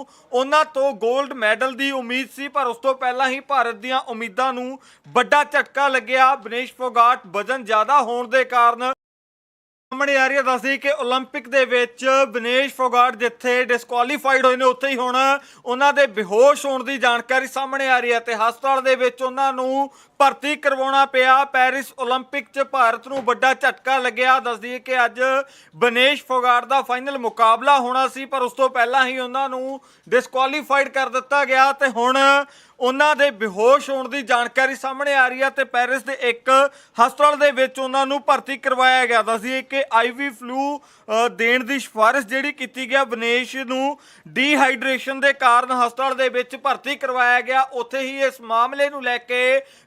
ਨੂੰ ਉਹਨਾਂ ਤੋਂ 골ਡ ਮੈਡਲ ਦੀ ਉਮੀਦ ਸੀ, ਪਰ ਉਸ ਤੋਂ ਪਹਿਲਾਂ ਹੀ ਭਾਰਤ ਦੀਆਂ ਉਮੀਦਾਂ ਨੂੰ ਵੱਡਾ ਝਟਕਾ ਲੱਗਿਆ। ਬਨੇਸ਼ ਫੋਗਾਟ, ਵਜਨ ਜ਼ਿਆਦਾ ਹੋਣ ਦੇ ਕਾਰਨ ਸਾਹਮਣੇ ਆ ਰਹੀ ਹੈ ਦੱਸਦੀ ਕਿ 올림픽 ਦੇ ਵਿੱਚ ਬਨੇਸ਼ ਫੋਗਾਟ ਜਿੱਥੇ ਡਿਸਕੁਆਲੀਫਾਈਡ ਹੋਏ ਨੇ ਉੱਥੇ ਹੀ ਹੁਣ ਉਹਨਾਂ ਦੇ ਬੇਹੋਸ਼ ਹੋਣ ਦੀ ਜਾਣਕਾਰੀ ਸਾਹਮਣੇ ਆ ਰਹੀ ਹੈ ਤੇ ਹਸਪਤਾਲ ਦੇ ਵਿੱਚ ਉਹਨਾਂ ਨੂੰ ਭਰਤੀ ਕਰਵਾਉਣਾ ਪਿਆ ਪੈਰਿਸ 올림픽 'ਚ ਭਾਰਤ ਨੂੰ ਵੱਡਾ ਝਟਕਾ ਲੱਗਿਆ ਦੱਸਦੀ ਹੈ ਕਿ ਅੱਜ ਬਨੇਸ਼ ਫੋਗਾਟ ਦਾ ਫਾਈਨਲ ਮੁਕਾਬਲਾ ਹੋਣਾ ਸੀ ਪਰ ਉਸ ਤੋਂ ਪਹਿਲਾਂ ਹੀ ਉਹਨਾਂ ਨੂੰ ਡਿਸਕੁਆਲੀਫਾਈਡ ਕਰ ਦਿੱਤਾ ਗਿਆ ਤੇ ਹੁਣ ਉਹਨਾਂ ਦੇ ਬੇਹੋਸ਼ ਹੋਣ ਦੀ ਜਾਣਕਾਰੀ ਸਾਹਮਣੇ ਆ ਰਹੀ ਹੈ ਤੇ ਪੈਰਿਸ ਦੇ ਇੱਕ ਹਸਪਤਾਲ ਦੇ ਵਿੱਚ ਉਹਨਾਂ ਨੂੰ ਭਰਤੀ ਕਰਵਾਇਆ ਗਿਆ। ਦੱਸਦੀ ਕਿ ਆਈਵੀ ਫਲੂ ਦੇਣ ਦੀ ਸਿਫਾਰਿਸ਼ ਜਿਹੜੀ ਕੀਤੀ ਗਿਆ ਬਨੇਸ਼ ਨੂੰ ਡੀਹਾਈਡਰੇਸ਼ਨ ਦੇ ਕਾਰਨ ਹਸਪਤਾਲ ਦੇ ਵਿੱਚ ਭਰਤੀ ਕਰਵਾਇਆ ਗਿਆ। ਉੱਥੇ ਹੀ ਇਸ ਮਾਮਲੇ ਨੂੰ ਲੈ ਕੇ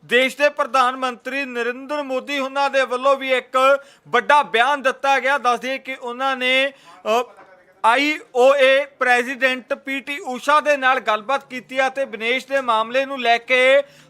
ਦੇਸ਼ ਦੇ ਪ੍ਰਧਾਨ ਮੰਤਰੀ ਨਰਿੰਦਰ ਮੋਦੀ, ਉਹਨਾਂ ਦੇ ਵੱਲੋਂ ਵੀ ਇੱਕ ਵੱਡਾ ਬਿਆਨ ਦਿੱਤਾ ਗਿਆ। ਦੱਸਦੀ ਕਿ ਉਹਨਾਂ ਨੇ ਆਈਓਏ ਪ੍ਰੈਜ਼ੀਡੈਂਟ ਪੀਟੀ ਊਸ਼ਾ ਦੇ ਨਾਲ ਗੱਲਬਾਤ ਕੀਤੀ ਹੈ ਤੇ ਵਿਨੇਸ਼ ਦੇ ਮਾਮਲੇ ਨੂੰ ਲੈ ਕੇ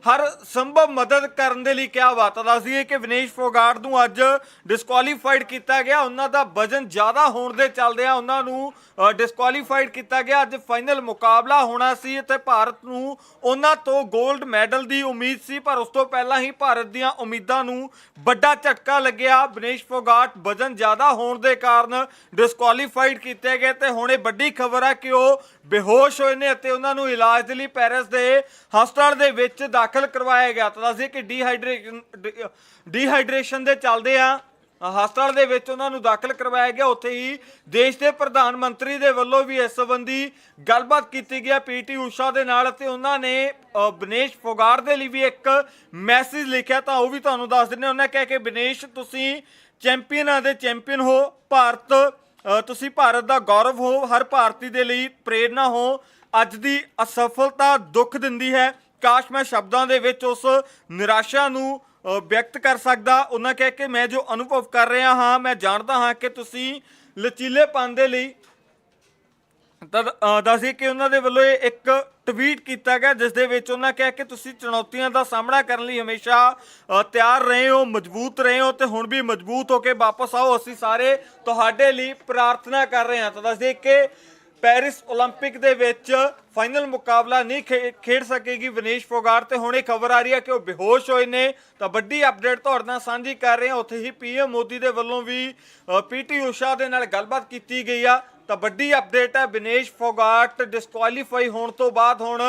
ਹਰ ਸੰਭਵ ਮਦਦ ਕਰਨ ਦੇ ਲਈ ਕਿਹਾ ਵਾਤਾ ਦੱਸਦੀ ਹੈ ਕਿ ਵਿਨੇਸ਼ ਫੋਗਾਟ ਨੂੰ ਅੱਜ ਡਿਸਕੁਆਲੀਫਾਈਡ ਕੀਤਾ ਗਿਆ। ਉਹਨਾਂ ਦਾ ਵਜਨ ਜ਼ਿਆਦਾ ਹੋਣ ਦੇ ਚੱਲਦੇ ਉਹਨਾਂ ਨੂੰ ਡਿਸਕੁਆਲੀਫਾਈਡ ਕੀਤਾ ਗਿਆ। ਅੱਜ ਫਾਈਨਲ ਮੁਕਾਬਲਾ ਹੋਣਾ ਸੀ ਤੇ ਭਾਰਤ ਨੂੰ ਉਹਨਾਂ ਤੋਂ 골ਡ ਮੈਡਲ ਦੀ ਉਮੀਦ ਸੀ, ਪਰ ਉਸ ਤੋਂ ਪਹਿਲਾਂ ਹੀ ਭਾਰਤ ਦੀਆਂ ਉਮੀਦਾਂ ਨੂੰ ਵੱਡਾ ਝਟਕਾ ਲੱਗਿਆ। ਵਿਨੇਸ਼ ਫੋਗਾਟ ਵਜਨ ਜ਼ਿਆਦਾ ਹੋਣ ਦੇ ਕਾਰਨ ਡਿਸਕੁਆਲੀਫਾਈਡ ਕੀਤੇ ਗਏ ਤੇ ਹੁਣ ਇਹ ਵੱਡੀ ਖਬਰ ਹੈ ਕਿ ਉਹ ਬੇਹੋਸ਼ ਹੋਏ ਨੇ ਅਤੇ ਉਹਨਾਂ ਨੂੰ ਇਲਾਜ ਦੇ ਲਈ ਪੈਰਿਸ ਦੇ ਹਸਪਤਾਲ ਦੇ ਵਿੱਚ ਦਾਖਲ ਕਰਵਾਇਆ ਗਿਆ। ਤਾਂ ਦੱਸਦੇ ਕਿ ਡੀਹਾਈਡਰੇਸ਼ਨ ਡੀਹਾਈਡਰੇਸ਼ਨ ਦੇ ਚੱਲਦੇ ਆ ਹਸਪਤਾਲ ਦੇ ਵਿੱਚ ਉਹਨਾਂ ਨੂੰ ਦਾਖਲ ਕਰਵਾਇਆ ਗਿਆ। ਉੱਥੇ ਹੀ ਦੇਸ਼ ਦੇ ਪ੍ਰਧਾਨ ਮੰਤਰੀ ਦੇ ਵੱਲੋਂ ਵੀ ਇਸ ਸੰਬੰਧੀ ਗੱਲਬਾਤ ਕੀਤੀ ਗਿਆ ਪੀਟੀ ਊਸ਼ਾ ਦੇ ਨਾਲ ਅਤੇ ਉਹਨਾਂ ਨੇ ਅ, ਬਨੇਸ਼ ਫੋਗਾਰ ਦੇ ਲਈ ਵੀ ਇੱਕ ਮੈਸੇਜ ਲਿਖਿਆ। ਤਾਂ ਉਹ ਵੀ ਤੁਹਾਨੂੰ ਦੱਸ ਦਿੰਦੇ ਉਹਨਾਂ ਉਹਨੇ ਕਿਹਾ ਕਿ ਬਨੇਸ਼ ਤੁਸੀਂ ਚੈਂਪੀਅਨਾਂ ਦੇ ਚੈਂਪੀਅਨ ਹੋ। ਭਾਰਤ ਤੁਸੀਂ ਭਾਰਤ ਦਾ ਗੌਰਵ ਹੋ, ਹਰ ਭਾਰਤੀ ਦੇ ਲਈ ਪ੍ਰੇਰਣਾ ਹੋ। ਅੱਜ ਦੀ ਅਸਫਲਤਾ ਦੁੱਖ ਦਿੰਦੀ ਹੈ। ਕਾਸ਼ ਮੈਂ ਸ਼ਬਦਾਂ ਦੇ ਵਿੱਚ ਉਸ ਨਿਰਾਸ਼ਾ ਨੂੰ ਵਿਅਕਤ ਕਰ ਸਕਦਾ। ਉਹਨਾਂ ਕਹਿ ਕੇ ਮੈਂ ਜੋ ਅਨੁਭਵ ਕਰ ਰਿਹਾ ਹਾਂ, ਮੈਂ ਜਾਣਦਾ ਹਾਂ ਕਿ ਤੁਸੀਂ ਲਚੀਲੇਪਨ ਦੇ ਲਈ ਤਾਂ ਅ, ਦੱਸੀ ਕਿ ਉਹਨਾਂ ਦੇ ਵੱਲੋਂ ਇਹ ਇੱਕ ਟਵੀਟ ਕੀਤਾ ਗਿਆ ਜਿਸ ਦੇ ਵਿੱਚ ਉਹਨਾਂ ਕਿਹਾ ਕਿ ਤੁਸੀਂ ਚੁਣੌਤੀਆਂ ਦਾ ਸਾਹਮਣਾ ਕਰਨ ਲਈ ਹਮੇਸ਼ਾ ਅ, ਤਿਆਰ ਰਹੇ ਹੋ ਮਜ਼ਬੂਤ ਰਹੇ ਹੋ ਤੇ ਹੁਣ ਵੀ ਮਜ਼ਬੂਤ ਹੋ ਕੇ ਵਾਪਸ ਆਓ ਅਸੀਂ ਸਾਰੇ ਤੁਹਾਡੇ ਲਈ ਪ੍ਰਾਰਥਨਾ ਕਰ ਰਹੇ ਹਾਂ ਤਾਂ ਦੱਸਦੇ ਕਿ ਪੈਰਿਸ 올림픽 ਦੇ ਵਿੱਚ ਫਾਈਨਲ ਮੁਕਾਬਲਾ ਨਹੀਂ ਖੇ- ਖੇਡ ਸਕੇਗੀ ਵਿਨੇਸ਼ ਫੋਗਾਟ ਤੇ ਹੁਣ ਇਹ ਖਬਰ ਆ ਰਹੀ ਹੈ ਕਿ ਉਹ ਬੇਹੋਸ਼ ਹੋਏ ਨੇ ਤਾਂ ਵੱਡੀ ਅਪਡੇਟ ਤੁਹਾਡੇ ਨਾਲ ਸਾਂਝੀ ਕਰ ਰਹੇ ਹਾਂ ਉੱਥੇ ਹੀ ਪੀਐਮ ਮੋਦੀ ਦੇ ਵੱਲੋਂ ਵੀ ਪੀਟੀ ਊਸ਼ਾ ਦੇ ਨਾਲ ਗੱਲਬਾਤ ਕੀਤੀ ਗਈ ਆ ਤਾਂ ਵੱਡੀ ਅਪਡੇਟ ਹੈ। ਬਿਨੇਸ਼ ਫੋਗਾਟ ਡਿਸਕੁਆਲੀਫਾਈ ਹੋਣ ਤੋਂ ਬਾਅਦ ਹੁਣ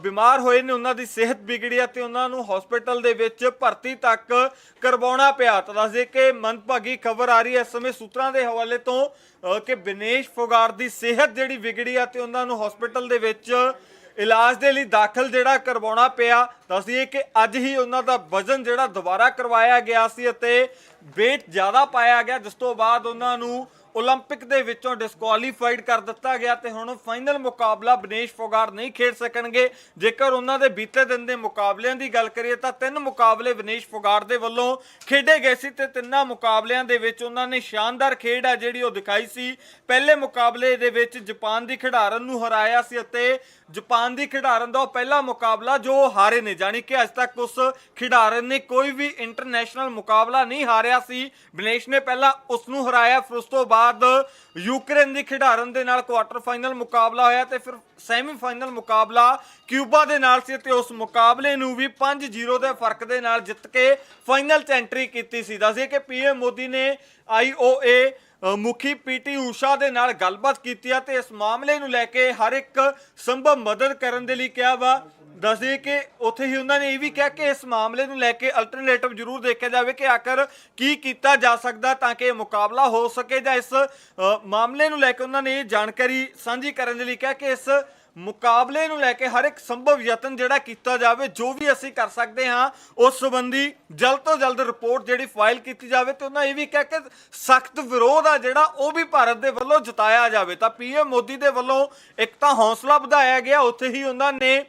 ਬਿਮਾਰ ਹੋਏ ਨੇ। ਉਹਨਾਂ ਦੀ ਸਿਹਤ ਵਿਗੜੀ ਅਤੇ ਉਹਨਾਂ ਨੂੰ ਹਸਪੀਟਲ ਦੇ ਵਿੱਚ ਭਰਤੀ ਤੱਕ ਕਰਵਾਉਣਾ ਪਿਆ। ਤਾਂ ਦੱਸਦੇ ਕਿ ਮੰਦਭਾਗੀ ਖਬਰ ਆ ਰਹੀ ਹੈ। ਇਸ ਸਮੇਂ ਸੂਤਰਾਂ ਦੇ ਹਵਾਲੇ ਤੋਂ ਕਿ ਬਿਨੇਸ਼ ਫੋਗਾਟ ਦੀ ਸਿਹਤ ਜਿਹੜੀ ਵਿਗੜੀ ਆ ਤੇ ਉਹਨਾਂ ਨੂੰ ਹਸਪੀਟਲ ਦੇ ਵਿੱਚ ਇਲਾਜ ਦੇ ਲਈ ਦਾਖਲ ਜਿਹੜਾ ਕਰਵਾਉਣਾ ਪਿਆ। ਦੱਸਦੀਏ ਕਿ ਅੱਜ ਹੀ ਉਹਨਾਂ ਦਾ ਵਜ਼ਨ ਜਿਹੜਾ ਦੁਬਾਰਾ ਕਰਵਾਇਆ ਗਿਆ ਸੀ ਅਤੇ weight ਜ਼ਿਆਦਾ ਪਾਇਆ ਗਿਆ। ਜਿਸ ਤੋਂ ਬਾਅਦ ਉਹਨਾਂ ਨੂੰ 올림픽 ਦੇ ਵਿੱਚੋਂ ਡਿਸਕੁਆਲੀਫਾਈਡ ਕਰ ਦਿੱਤਾ ਗਿਆ ਤੇ ਹੁਣ ਫਾਈਨਲ ਮੁਕਾਬਲਾ ਬਨੇਸ਼ ਫੋਗਾਟ ਨਹੀਂ ਖੇਡ ਸਕਣਗੇ ਜੇਕਰ ਉਹਨਾਂ ਦੇ ਬੀਤੇ ਦਿਨ ਦੇ ਮੁਕਾਬਲਿਆਂ ਦੀ ਗੱਲ ਕਰੀਏ ਤਾਂ ਤਿੰਨ ਮੁਕਾਬਲੇ ਬਨੇਸ਼ ਫੋਗਾਟ ਦੇ ਵੱਲੋਂ ਖੇਡੇ ਗਏ ਸੀ ਤੇ ਤਿੰਨਾਂ ਮੁਕਾਬਲਿਆਂ ਦੇ ਵਿੱਚ ਉਹਨਾਂ ਨੇ ਸ਼ਾਨਦਾਰ ਖੇਡ ਆ ਜਿਹੜੀ ਉਹ ਦਿਖਾਈ ਸੀ ਪਹਿਲੇ ਮੁਕਾਬਲੇ ਦੇ ਵਿੱਚ ਜਾਪਾਨ ਦੀ ਖਿਡਾਰਨ ਨੂੰ ਹਰਾਇਆ ਸੀ ਅਤੇ ਜਾਪਾਨ ਦੀ ਖਿਡਾਰਨ ਦਾ ਉਹ ਪਹਿਲਾ ਮੁਕਾਬਲਾ ਜੋ ਉਹ ਹਾਰੇ ਨੇ। ਜਾਣੀ ਕਿ ਅੱਜ ਤੱਕ ਉਸ ਖਿਡਾਰਨ ਨੇ ਕੋਈ ਵੀ ਇੰਟਰਨੈਸ਼ਨਲ ਮੁਕਾਬਲਾ ਨਹੀਂ ਹਾਰਿਆ ਸੀ। ਬਨੇਸ਼ ਨੇ ਪਹਿਲਾਂ ਉਸ ਨੂੰ ਹਰਾਇਆ ਫਿਰ ਉਸ ਤੋਂ ਬਾਅਦ ਯੂਕਰੇਨ ਦੀ ਖਿਡਾਰਨ ਦੇ ਨਾਲ ਕੁਆਟਰ ਫਾਈਨਲ ਮੁਕਾਬਲਾ ਹੋਇਆ ਤੇ ਫਿਰ ਸੈਮੀਫਾਈਨਲ ਮੁਕਾਬਲਾ ਕਿਊਬਾ ਦੇ ਨਾਲ ਸੀ ਤੇ ਉਸ ਮੁਕਾਬਲੇ ਨੂੰ ਵੀ 5-0 ਦੇ ਫ਼ਰਕ ਦੇ ਨਾਲ ਜਿੱਤ ਕੇ ਫਾਈਨਲ 'ਚ ਐਂਟਰੀ ਕੀਤੀ ਸੀ। ਦੱਸਦੇ ਕਿ ਪੀਐਮ ਮੋਦੀ ਨੇ ਆਈਓਏ ਅ, ਮੁਖੀ ਪੀਟੀ ਊਸ਼ਾ ਦੇ ਨਾਲ ਗੱਲਬਾਤ ਕੀਤੀ ਆ ਤੇ ਇਸ ਮਾਮਲੇ ਨੂੰ ਲੈ ਕੇ ਹਰ ਇੱਕ ਸੰਭਵ ਮਦਦ ਕਰਨ ਦੇ ਲਈ ਕਿਹਾ ਵਾ। ਦੱਸਦੇ ਕਿ ਉੱਥੇ ਹੀ ਉਹਨਾਂ ਨੇ ਇਹ ਵੀ ਕਿਹਾ ਕਿ ਇਸ ਮਾਮਲੇ ਨੂੰ ਲੈ ਕੇ ਅਲਟਰਨੇਟਿਵ ਜ਼ਰੂਰ ਦੇਖਿਆ ਜਾਵੇ ਕਿ ਆਖਰ ਕੀ ਕੀਤਾ ਜਾ ਸਕਦਾ ਤਾਂ ਕਿ ਇਹ ਮੁਕਾਬਲਾ ਹੋ ਸਕੇ ਜਾਂ ਇਸ ਅ, ਮਾਮਲੇ ਨੂੰ ਲੈ ਕੇ ਉਹਨਾਂ ਨੇ ਇਹ ਜਾਣਕਾਰੀ ਸਾਂਝੀ ਕਰਨ ਦੇ ਲਈ ਕਿਹਾ ਕਿ ਇਸ ਮੁਕਾਬਲੇ ਨੂੰ ਲੈ ਕੇ ਹਰ ਇੱਕ ਸੰਭਵ ਯਤਨ ਜਿਹੜਾ ਕੀਤਾ ਜਾਵੇ, ਜੋ ਵੀ ਅਸੀਂ ਕਰ ਸਕਦੇ ਹਾਂ, ਉਸ ਸੰਬੰਧੀ ਜਲਦ ਤੋਂ ਜਲਦ ਰਿਪੋਰਟ ਜਿਹੜੀ ਫਾਈਲ ਕੀਤੀ ਜਾਵੇ ਤੇ ਉਹਨਾਂ ਇਹ ਵੀ ਕਿਹਾ ਕਿ ਸਖਤ ਵਿਰੋਧ ਆ ਜਿਹੜਾ ਉਹ ਵੀ ਭਾਰਤ ਦੇ ਵੱਲੋਂ ਜਤਾਇਆ ਜਾਵੇ। ਤਾਂ ਪੀਐਮ ਮੋਦੀ ਦੇ ਵੱਲੋਂ ਇੱਕ ਤਾਂ ਹੌਸਲਾ ਵਧਾਇਆ ਗਿਆ, ਉੱਥੇ ਹੀ ਉਹਨਾਂ ਨੇ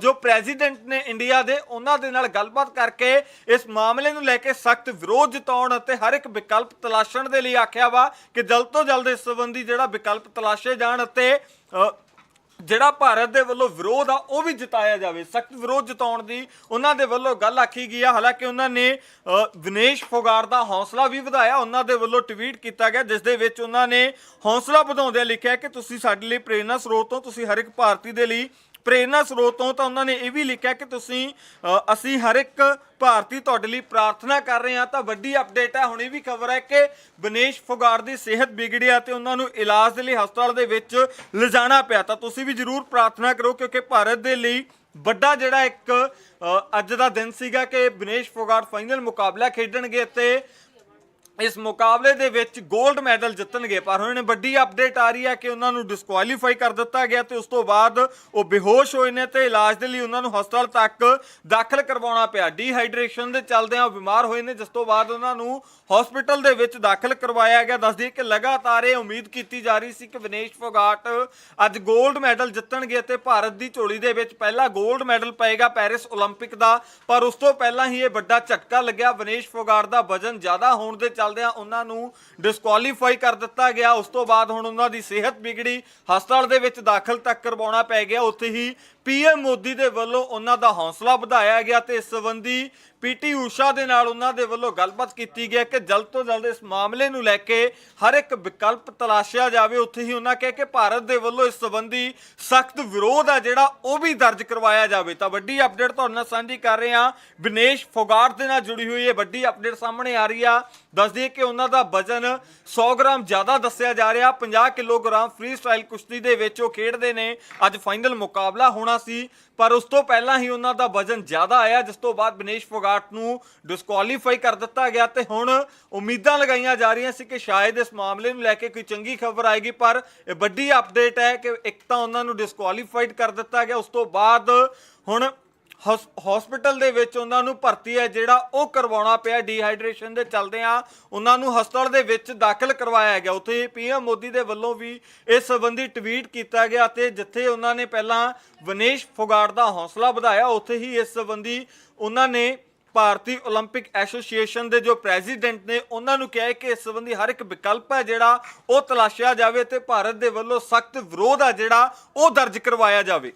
ਜੋ ਪ੍ਰੈਜ਼ੀਡੈਂਟ ਨੇ ਇੰਡੀਆ ਦੇ, ਉਹਨਾਂ ਦੇ ਨਾਲ ਗੱਲਬਾਤ ਕਰਕੇ ਇਸ ਮਾਮਲੇ ਨੂੰ ਲੈ ਕੇ ਸਖਤ ਵਿਰੋਧ ਜਤਾਉਣ ਅਤੇ ਹਰ ਇੱਕ ਵਿਕਲਪ ਤਲਾਸ਼ਣ ਦੇ ਲਈ ਆਖਿਆ ਵਾ ਕਿ ਜਲਦ ਤੋਂ ਜਲਦ ਇਸ ਸੰਬੰਧੀ ਜਿਹੜਾ ਵਿਕਲਪ ਤਲਾਸ਼ੇ ਜਾਣ ਅਤੇ ਜਿਹੜਾ ਭਾਰਤ ਦੇ ਵੱਲੋਂ ਵਿਰੋਧ ਆ ਉਹ ਵੀ ਜਿਤਾਇਆ ਜਾਵੇ। ਸਖਤ ਵਿਰੋਧ ਜਿਤਾਉਣ ਦੀ ਉਹਨਾਂ ਦੇ ਵੱਲੋਂ ਗੱਲ ਆਖੀ ਗਈ ਆ। ਹਾਲਾਂਕਿ ਉਹਨਾਂ ਨੇ ਅ, ਵਿਨੇਸ਼ ਫੋਗਾਰ ਦਾ ਹੌਸਲਾ ਵੀ ਵਧਾਇਆ। ਉਹਨਾਂ ਦੇ ਵੱਲੋਂ ਟਵੀਟ ਕੀਤਾ ਗਿਆ ਜਿਸ ਦੇ ਵਿੱਚ ਉਹਨਾਂ ਨੇ ਹੌਸਲਾ ਵਧਾਉਂਦਿਆਂ ਲਿਖਿਆ ਕਿ ਤੁਸੀਂ ਸਾਡੇ ਲਈ ਪ੍ਰੇਰਨਾ ਸਰੋਤ ਹੋ ਤੁਸੀਂ ਹਰ ਇੱਕ ਭਾਰਤੀ ਦੇ ਲਈ ਪ੍ਰੇਰਨਾ ਸਰੋਤ ਤੋਂ ਤਾਂ ਉਹਨਾਂ ਨੇ ਇਹ ਵੀ ਲਿਖਿਆ ਕਿ ਤੁਸੀਂ ਅਸੀਂ ਹਰ ਇੱਕ ਭਾਰਤੀ ਤੁਹਾਡੇ ਲਈ ਪ੍ਰਾਰਥਨਾ ਕਰ ਰਹੇ ਹਾਂ। ਤਾਂ ਵੱਡੀ ਅਪਡੇਟ ਹੈ, ਹੁਣ ਇਹ ਵੀ ਖਬਰ ਹੈ ਕਿ ਬਨੇਸ਼ ਫੁਗਾਰ ਦੀ ਸਿਹਤ ਵਿਗੜਿਆ ਤੇ ਉਹਨਾਂ ਨੂੰ ਇਲਾਜ ਦੇ ਲਈ ਹਸਪਤਾਲ ਦੇ ਵਿੱਚ ਲਿਜਾਣਾ ਪਿਆ। ਤਾਂ ਤੁਸੀਂ ਵੀ ਜ਼ਰੂਰ ਪ੍ਰਾਰਥਨਾ ਕਰੋ ਕਿਉਂਕਿ ਭਾਰਤ ਦੇ ਲਈ ਵੱਡਾ ਜਿਹੜਾ ਇੱਕ ਅੱਜ ਦਾ ਦਿਨ ਸੀਗਾ ਕਿ ਬਨੇਸ਼ ਫੋਗਾਟ ਫਾਈਨਲ ਮੁਕਾਬਲਾ ਖੇਡਣਗੇ ਤੇ ਇਸ ਮੁਕਾਬਲੇ ਦੇ ਵਿੱਚ 골ਡ ਮੈਡਲ ਜਿੱਤਣਗੇ, ਪਰ ਹੁਣ ਵੱਡੀ ਅਪਡੇਟ ਆ ਰਹੀ ਹੈ ਕਿ ਉਹਨਾਂ ਨੂੰ ਡਿਸਕੁਆਲੀਫਾਈ ਕਰ ਦਿੱਤਾ ਗਿਆ ਤੇ ਉਸ ਤੋਂ ਬਾਅਦ ਉਹ ਬੇਹੋਸ਼ ਹੋਏ ਨੇ ਤੇ ਇਲਾਜ ਦੇ ਲਈ ਉਹਨਾਂ ਨੂੰ ਹਸਪਤਾਲ ਤੱਕ ਦਾਖਲ ਕਰਵਾਉਣਾ ਪਿਆ। ਡੀਹਾਈਡਰੇਸ਼ਨ ਦੇ ਚੱਲਦਿਆਂ ਉਹ ਬਿਮਾਰ ਹੋਏ ਨੇ, ਜਿਸ ਤੋਂ ਬਾਅਦ ਉਹਨਾਂ ਨੂੰ ਹਸਪੀਟਲ ਦੇ ਵਿੱਚ ਦਾਖਲ ਕਰਵਾਇਆ ਗਿਆ। ਦੱਸਦੀ ਕਿ ਲਗਾਤਾਰ ਇਹ ਉਮੀਦ ਕੀਤੀ ਜਾ ਰਹੀ ਸੀ ਕਿ ਵਿਨੇਸ਼ ਫੋਗਾਟ ਅੱਜ 골ਡ ਮੈਡਲ ਜਿੱਤਣਗੇ ਅਤੇ ਭਾਰਤ ਦੀ ਝੋਲੀ ਦੇ ਵਿੱਚ ਪਹਿਲਾ 골ਡ ਮੈਡਲ ਪਏਗਾ ਪੈਰਿਸ 올림픽 ਦਾ। ਪਰ ਉਸ ਤੋਂ ਪਹਿਲਾਂ ਹੀ ਇਹ ਵੱਡਾ ਝਟਕਾ ਲੱਗਿਆ। ਵਿਨੇਸ਼ ਫੋਗਾਟ ਦਾ ਵਜ਼ਨ ਜ਼ਿਆਦਾ ਹੋਣ ਦੇ ਚੱਲਦਿਆਂ ਉਹਨਾਂ ਨੂੰ ਡਿਸਕੁਆਲੀਫਾਈ ਕਰ ਦਿੱਤਾ ਗਿਆ। ਉਸ ਤੋਂ ਬਾਅਦ ਹੁਣ ਉਹਨਾਂ ਦੀ ਸਿਹਤ ਵਿਗੜੀ। ਹਸਪਤਾਲ ਦੇ ਵਿੱਚ ਦਾਖਲ ਤੱਕ ਕਰਵਾਉਣਾ ਪੈ ਗਿਆ। ਉੱਥੇ ਹੀ ਪੀਐਮ ਮੋਦੀ ਦੇ ਵੱਲੋਂ ਉਹਨਾਂ ਦਾ ਹੌਸਲਾ ਵਧਾਇਆ ਗਿਆ ਤੇ ਇਸ ਸੰਬੰਧੀ ਪੀਟੀ ਊਸ਼ਾ ਦੇ ਨਾਲ ਉਹਨਾਂ ਦੇ ਵੱਲੋਂ ਗੱਲਬਾਤ ਕੀਤੀ ਗਈ ਕਿ ਜਲਦ ਤੋਂ ਜਲਦ ਇਸ ਮਾਮਲੇ ਨੂੰ ਲੈ ਕੇ ਹਰ ਇੱਕ ਵਿਕਲਪ ਤਲਾਸ਼ਿਆ ਜਾਵੇ। ਉੱਥੇ ਹੀ ਉਹਨਾਂ ਕਹੇ ਕਿ ਭਾਰਤ ਦੇ ਵੱਲੋਂ ਇਸ ਸੰਬੰਧੀ ਸਖਤ ਵਿਰੋਧ ਆ ਜਿਹੜਾ ਉਹ ਵੀ ਦਰਜ ਕਰਵਾਇਆ ਜਾਵੇ। ਤਾਂ ਵੱਡੀ ਅਪਡੇਟ ਤੁਹਾਡੇ ਨਾਲ ਸਾਂਝੀ ਕਰ ਰਹੇ ਹਾਂ। ਵਿਨੇਸ਼ ਫੋਗਾਟ ਦੇ ਨਾਲ ਜੁੜੀ ਹੋਈ ਇਹ ਵੱਡੀ ਅਪਡੇਟ ਸਾਹਮਣੇ ਆ ਰਹੀ ਆ। ਦੱਸ ਦਈਏ ਕਿ ਉਹਨਾਂ ਦਾ ਵਜਨ 100 ਗ੍ਰਾਮ ਜ਼ਿਆਦਾ ਦੱਸਿਆ ਜਾ ਰਿਹਾ। 50 ਕਿਲੋਗ੍ਰਾਮ ਫ੍ਰੀ ਸਟਾਈਲ ਕੁਸ਼ਤੀ ਦੇ ਵਿੱਚ ਉਹ ਖੇਡਦੇ ਨੇ। ਅੱਜ ਫਾਈਨਲ ਮੁਕਾਬਲਾ ਹੋਣਾ ਸੀ, ਪਰ ਉਸ ਤੋਂ ਪਹਿਲਾਂ ਹੀ ਉਹਨਾਂ ਦਾ ਵਜਨ ਜ਼ਿਆਦਾ ਆਇਆ, ਜਿਸ ਤੋਂ ਬਾਅਦ ਬਨੇਸ਼ ਫੋਗਾਟ ਨੂੰ ਡਿਸਕੁਆਲੀਫਾਈ ਕਰ ਦਿੱਤਾ ਗਿਆ ਤੇ ਹੁਣ ਉਮੀਦਾਂ ਲਗਾਈਆਂ ਜਾ ਰਹੀਆਂ ਸੀ ਕਿ ਸ਼ਾਇਦ ਇਸ ਮਾਮਲੇ ਨੂੰ ਲੈ ਕੇ ਕੋਈ ਚੰਗੀ ਖਬਰ ਆਏਗੀ, ਪਰ ਇਹ ਵੱਡੀ ਅਪਡੇਟ ਹੈ ਕਿ ਇੱਕ ਤਾਂ ਉਹਨਾਂ ਨੂੰ ਡਿਸਕੁਆਲੀਫਾਈਡ ਕਰ ਦਿੱਤਾ ਗਿਆ, ਉਸ ਤੋਂ ਬਾਅਦ ਹੁਣ ਹਸਪੀਟਲ ਦੇ ਵਿੱਚ ਉਹਨਾਂ ਨੂੰ ਭਰਤੀ ਹੈ ਜਿਹੜਾ ਉਹ ਕਰਵਾਉਣਾ ਪਿਆ ਡੀਹਾਈਡਰੇਸ਼ਨ ਦੇ ਚੱਲਦੇ ਆ ਉਹਨਾਂ ਨੂੰ ਹਸਪਤਾਲ ਦੇ ਵਿੱਚ ਦਾਖਲ ਕਰਵਾਇਆ ਗਿਆ ਉੱਥੇ ਪੀਐਮ ਮੋਦੀ ਦੇ ਵੱਲੋਂ ਵੀ ਇਸ ਸੰਬੰਧੀ ਟਵੀਟ ਕੀਤਾ ਗਿਆ ਤੇ ਜਿੱਥੇ ਉਹਨਾਂ ਨੇ ਪਹਿਲਾਂ ਵਿਨੇਸ਼ ਫੋਗਾਟ ਦਾ ਹੌਸਲਾ ਵਧਾਇਆ ਉੱਥੇ ਹੀ ਇਸ ਸੰਬੰਧੀ ਉਹਨਾਂ ਨੇ ਭਾਰਤੀ 올림픽 ਐਸੋਸੀਏਸ਼ਨ ਦੇ ਜੋ ਪ੍ਰੈਜ਼ੀਡੈਂਟ ਨੇ ਉਹਨਾਂ ਨੂੰ ਕਿਹਾ ਹੈ ਕਿ ਇਸ ਸੰਬੰਧੀ ਹਰ ਇੱਕ ਵਿਕਲਪ ਹੈ ਜਿਹੜਾ ਉਹ ਤਲਾਸ਼ਿਆ ਜਾਵੇ ਤੇ ਭਾਰਤ ਦੇ ਵੱਲੋਂ ਸਖਤ ਵਿਰੋਧ ਹੈ ਜਿਹੜਾ ਉਹ ਦਰਜ ਕਰਵਾਇਆ ਜਾਵੇ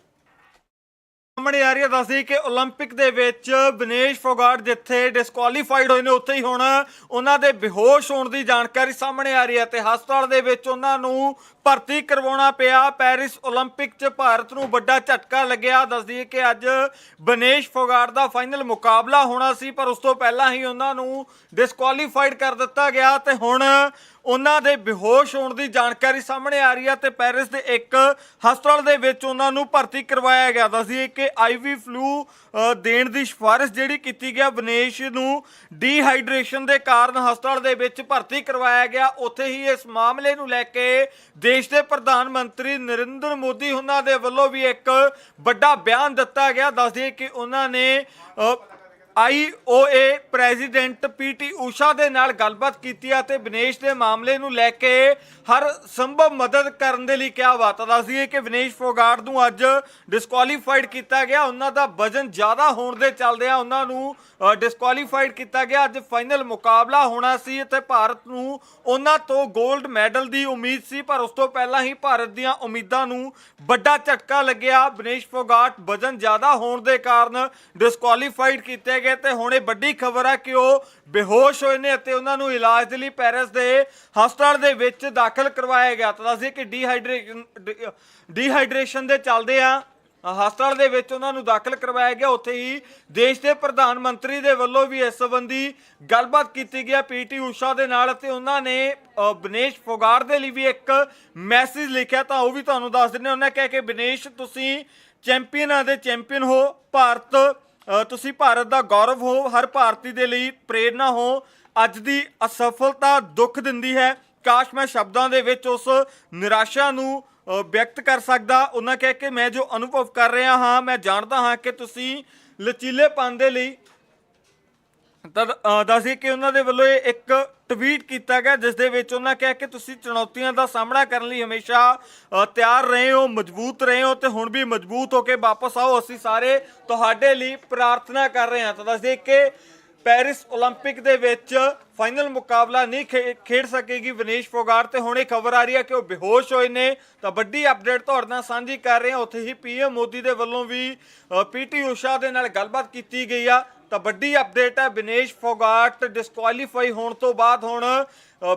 ਸਾਹਮਣੇ ਆ ਰਹੀ ਹੈ ਦੱਸਦੀ ਕਿ 올림픽 ਦੇ ਵਿੱਚ ਵਿਨੇਸ਼ ਫੋਗਾਟ ਜਿੱਥੇ ਡਿਸਕੁਆਲੀਫਾਈਡ ਹੋਏ ਨੇ ਉੱਥੇ ਹੀ ਹੁਣ ਉਹਨਾਂ ਦੇ ਬੇਹੋਸ਼ ਹੋਣ ਦੀ ਜਾਣਕਾਰੀ ਸਾਹਮਣੇ ਆ ਰਹੀ ਹੈ ਤੇ ਹਸਪਤਾਲ ਦੇ ਵਿੱਚ ਉਹਨਾਂ ਨੂੰ ਭਰਤੀ ਕਰਵਾਉਣਾ ਪਿਆ ਪੈਰਿਸ 올림픽 'ਚ ਭਾਰਤ ਨੂੰ ਵੱਡਾ ਝਟਕਾ ਲੱਗਿਆ ਦੱਸਦੀ ਕਿ ਅੱਜ ਵਿਨੇਸ਼ ਫੋਗਾਟ ਦਾ ਫਾਈਨਲ ਮੁਕਾਬਲਾ ਹੋਣਾ ਸੀ ਪਰ ਉਸ ਤੋਂ ਪਹਿਲਾਂ ਹੀ ਉਹਨਾਂ ਨੂੰ ਡਿਸਕੁਆਲੀਫਾਈਡ ਕਰ ਦਿੱਤਾ ਗਿਆ ਤੇ ਹੁਣ ਉਹਨਾਂ ਦੇ ਬੇਹੋਸ਼ ਹੋਣ ਦੀ ਜਾਣਕਾਰੀ ਸਾਹਮਣੇ ਆ ਰਹੀ ਹੈ ਤੇ ਪੈਰਿਸ ਦੇ ਇੱਕ ਹਸਪਤਾਲ ਦੇ ਵਿੱਚ ਉਹਨਾਂ ਨੂੰ ਭਰਤੀ ਕਰਵਾਇਆ ਗਿਆ ਦੱਸਦੀ ਕਿ ਆਈਵੀ ਫਲੂ ਦੇਣ ਦੀ ਸਿਫਾਰਿਸ਼ ਜਿਹੜੀ ਕੀਤੀ ਗਿਆ ਵਿਨੇਸ਼ ਨੂੰ ਡੀਹਾਈਡਰੇਸ਼ਨ ਦੇ ਕਾਰਨ ਹਸਪਤਾਲ ਦੇ ਵਿੱਚ ਭਰਤੀ ਕਰਵਾਇਆ ਗਿਆ। ਉੱਥੇ ਹੀ ਇਸ ਮਾਮਲੇ ਨੂੰ ਲੈ ਕੇ ਦੇਸ਼ ਦੇ ਪ੍ਰਧਾਨ ਮੰਤਰੀ ਨਰਿੰਦਰ ਮੋਦੀ ਉਹਨਾਂ ਦੇ ਵੱਲੋਂ ਵੀ ਇੱਕ ਵੱਡਾ ਬਿਆਨ ਦਿੱਤਾ ਗਿਆ। ਦੱਸਦੀ ਕਿ ਉਹਨਾਂ ਨੇ ਆਈਓਏ ਪ੍ਰੈਜ਼ੀਡੈਂਟ ਪੀਟੀ ਊਸ਼ਾ ਦੇ ਨਾਲ ਗੱਲਬਾਤ ਕੀਤੀ ਹੈ ਤੇ ਵਿਨੇਸ਼ ਦੇ ਮਾਮਲੇ ਨੂੰ ਲੈ ਕੇ ਹਰ ਸੰਭਵ ਮਦਦ ਕਰਨ ਦੇ ਲਈ ਕਿਹਾ ਵਾ। ਤਾਂ ਦੱਸਦੀਏ ਕਿ ਵਿਨੇਸ਼ ਫੋਗਾਟ ਨੂੰ ਅੱਜ ਡਿਸਕੁਆਲੀਫਾਈਡ ਕੀਤਾ ਗਿਆ। ਉਹਨਾਂ ਦਾ ਵਜਨ ਜ਼ਿਆਦਾ ਹੋਣ ਦੇ ਚੱਲਦਿਆਂ ਉਹਨਾਂ ਨੂੰ ਡਿਸਕੁਆਲੀਫਾਈਡ ਕੀਤਾ ਗਿਆ। ਅੱਜ ਫਾਈਨਲ ਮੁਕਾਬਲਾ ਹੋਣਾ ਸੀ ਅਤੇ ਭਾਰਤ ਨੂੰ ਉਹਨਾਂ ਤੋਂ 골ਡ ਮੈਡਲ ਦੀ ਉਮੀਦ ਸੀ, ਪਰ ਉਸ ਤੋਂ ਪਹਿਲਾਂ ਹੀ ਭਾਰਤ ਦੀਆਂ ਉਮੀਦਾਂ ਨੂੰ ਵੱਡਾ ਝਟਕਾ ਲੱਗਿਆ। ਵਿਨੇਸ਼ ਫੋਗਾਟ ਵਜਨ ਜ਼ਿਆਦਾ ਹੋਣ ਦੇ ਕਾਰਨ ਡਿਸਕੁਆਲੀਫਾਈਡ ਕੀਤੇ ਗਏ ਤੇ ਹੁਣ ਇਹ ਵੱਡੀ ਖਬਰ ਹੈ ਕਿ ਉਹ ਬੇਹੋਸ਼ ਹੋਏ ਨੇ ਅਤੇ ਉਹਨਾਂ ਨੂੰ ਇਲਾਜ ਦੇ ਲਈ ਪੈਰਿਸ ਦੇ ਹਸਪਤਾਲ ਦੇ ਵਿੱਚ ਦਾਖਲ ਕਰਵਾਇਆ ਗਿਆ। ਤਾਂ ਦੱਸਦੇ ਕਿ ਡੀਹਾਈਡਰੇਸ਼ਨ ਡੀਹਾਈਡਰੇਸ਼ਨ ਦੇ ਚੱਲਦੇ ਆ ਹਸਪਤਾਲ ਦੇ ਵਿੱਚ ਉਹਨਾਂ ਨੂੰ ਦਾਖਲ ਕਰਵਾਇਆ ਗਿਆ। ਉੱਥੇ ਹੀ ਦੇਸ਼ ਦੇ ਪ੍ਰਧਾਨ ਮੰਤਰੀ ਦੇ ਵੱਲੋਂ ਵੀ ਇਸ ਸੰਬੰਧੀ ਗੱਲਬਾਤ ਕੀਤੀ ਗਿਆ ਪੀਟੀ ਊਸ਼ਾ ਦੇ ਨਾਲ ਅਤੇ ਉਹਨਾਂ ਨੇ ਅ, ਬਨੇਸ਼ ਫੋਗਾਰ ਦੇ ਲਈ ਵੀ ਇੱਕ ਮੈਸੇਜ ਲਿਖਿਆ। ਤਾਂ ਉਹ ਵੀ ਤੁਹਾਨੂੰ ਦੱਸ ਦਿੰਦੇ ਉਹਨਾਂ ਕਿਹਾ ਕਿ ਬਨੇਸ਼ ਤੁਸੀਂ ਚੈਂਪੀਅਨਾਂ ਦੇ ਚੈਂਪੀਅਨ ਹੋ। ਭਾਰਤ ਤੁਸੀਂ ਭਾਰਤ ਦਾ ਗੌਰਵ ਹੋ, ਹਰ ਭਾਰਤੀ ਦੇ ਲਈ ਪ੍ਰੇਰਣਾ ਹੋ। ਅੱਜ ਦੀ ਅਸਫਲਤਾ ਦੁੱਖ ਦਿੰਦੀ ਹੈ। ਕਾਸ਼ ਮੈਂ ਸ਼ਬਦਾਂ ਦੇ ਵਿੱਚ ਉਸ ਨਿਰਾਸ਼ਾ ਨੂੰ ਵਿਅਕਤ ਕਰ ਸਕਦਾ। ਉਹਨਾਂ ਕਹਿ ਕੇ ਮੈਂ ਜੋ ਅਨੁਭਵ ਕਰ ਰਿਹਾ ਹਾਂ, ਮੈਂ ਜਾਣਦਾ ਹਾਂ ਕਿ ਤੁਸੀਂ ਲਚੀਲੇਪਨ ਦੇ ਲਈ ਤਾਂ ਅ, ਦੱਸਦੇ ਕਿ ਉਹਨਾਂ ਦੇ ਵੱਲੋਂ ਇਹ ਇੱਕ ਟਵੀਟ ਕੀਤਾ ਗਿਆ ਜਿਸ ਦੇ ਵਿੱਚ ਉਹਨਾਂ ਕਿਹਾ ਕਿ ਤੁਸੀਂ ਚੁਣੌਤੀਆਂ ਦਾ ਸਾਹਮਣਾ ਕਰਨ ਲਈ ਹਮੇਸ਼ਾ ਅ, ਤਿਆਰ ਰਹੇ ਹੋ ਮਜ਼ਬੂਤ ਰਹੇ ਹੋ ਤੇ ਹੁਣ ਵੀ ਮਜ਼ਬੂਤ ਹੋ ਕੇ ਵਾਪਸ ਆਓ ਅਸੀਂ ਸਾਰੇ ਤੁਹਾਡੇ ਲਈ ਪ੍ਰਾਰਥਨਾ ਕਰ ਰਹੇ ਹਾਂ ਤਾਂ ਦੱਸਦੇ ਕਿ ਪੈਰਿਸ 올림픽 ਦੇ ਵਿੱਚ ਫਾਈਨਲ ਮੁਕਾਬਲਾ ਨਹੀਂ ਖੇ- ਖੇਡ ਸਕੇਗੀ ਵਿਨੇਸ਼ ਫੋਗਾਟ ਤੇ ਹੁਣ ਇਹ ਖਬਰ ਆ ਰਹੀ ਹੈ ਕਿ ਉਹ ਬੇਹੋਸ਼ ਹੋਏ ਨੇ ਤਾਂ ਵੱਡੀ ਅਪਡੇਟ ਤੁਹਾਡੇ ਨਾਲ ਸਾਂਝੀ ਕਰ ਰਹੇ ਹਾਂ ਉੱਥੇ ਹੀ ਪੀਐਮ ਮੋਦੀ ਦੇ ਵੱਲੋਂ ਵੀ ਪੀਟੀ ਊਸ਼ਾ ਦੇ ਨਾਲ ਗੱਲਬਾਤ ਕੀਤੀ ਗਈ ਆ ਤਾਂ ਵੱਡੀ ਅਪਡੇਟ ਹੈ ਬਿਨੇਸ਼ ਫੋਗਾਟ ਡਿਸਕੁਆਲੀਫਾਈ ਹੋਣ ਤੋਂ ਬਾਅਦ ਹੁਣ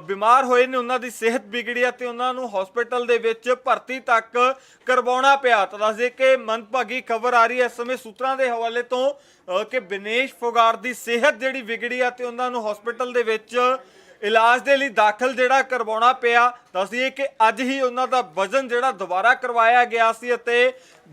ਬਿਮਾਰ ਹੋਏ ਨੇ, ਉਹਨਾਂ ਦੀ ਸਿਹਤ ਵਿਗੜੀ ਹੈ ਤੇ ਉਹਨਾਂ ਨੂੰ ਹਸਪੀਟਲ ਦੇ ਵਿੱਚ ਭਰਤੀ ਤੱਕ ਕਰਵਾਉਣਾ ਪਿਆ। ਤਾਂ ਦੱਸਦੇ ਕਿ ਮੰਦਭਾਗੀ ਖਬਰ ਆ ਰਹੀ ਹੈ, ਇਸ ਸਮੇਂ ਸੂਤਰਾਂ ਦੇ ਹਵਾਲੇ ਤੋਂ ਕਿ ਵਿਨੇਸ਼ ਫੋਗਾਟ ਦੀ ਸਿਹਤ ਜਿਹੜੀ ਵਿਗੜੀ ਹੈ ਤੇ ਉਹਨਾਂ ਨੂੰ ਹਸਪੀਟਲ ਦੇ ਵਿੱਚ ਇਲਾਜ ਦੇ ਲਈ ਦਾਖਲ ਜਿਹੜਾ ਕਰਵਾਉਣਾ ਪਿਆ। ਦੱਸਦੀਏ ਕਿ ਅੱਜ ਹੀ ਉਹਨਾਂ ਦਾ ਵਜ਼ਨ ਜਿਹੜਾ ਦੁਬਾਰਾ ਕਰਵਾਇਆ ਗਿਆ ਸੀ ਅਤੇ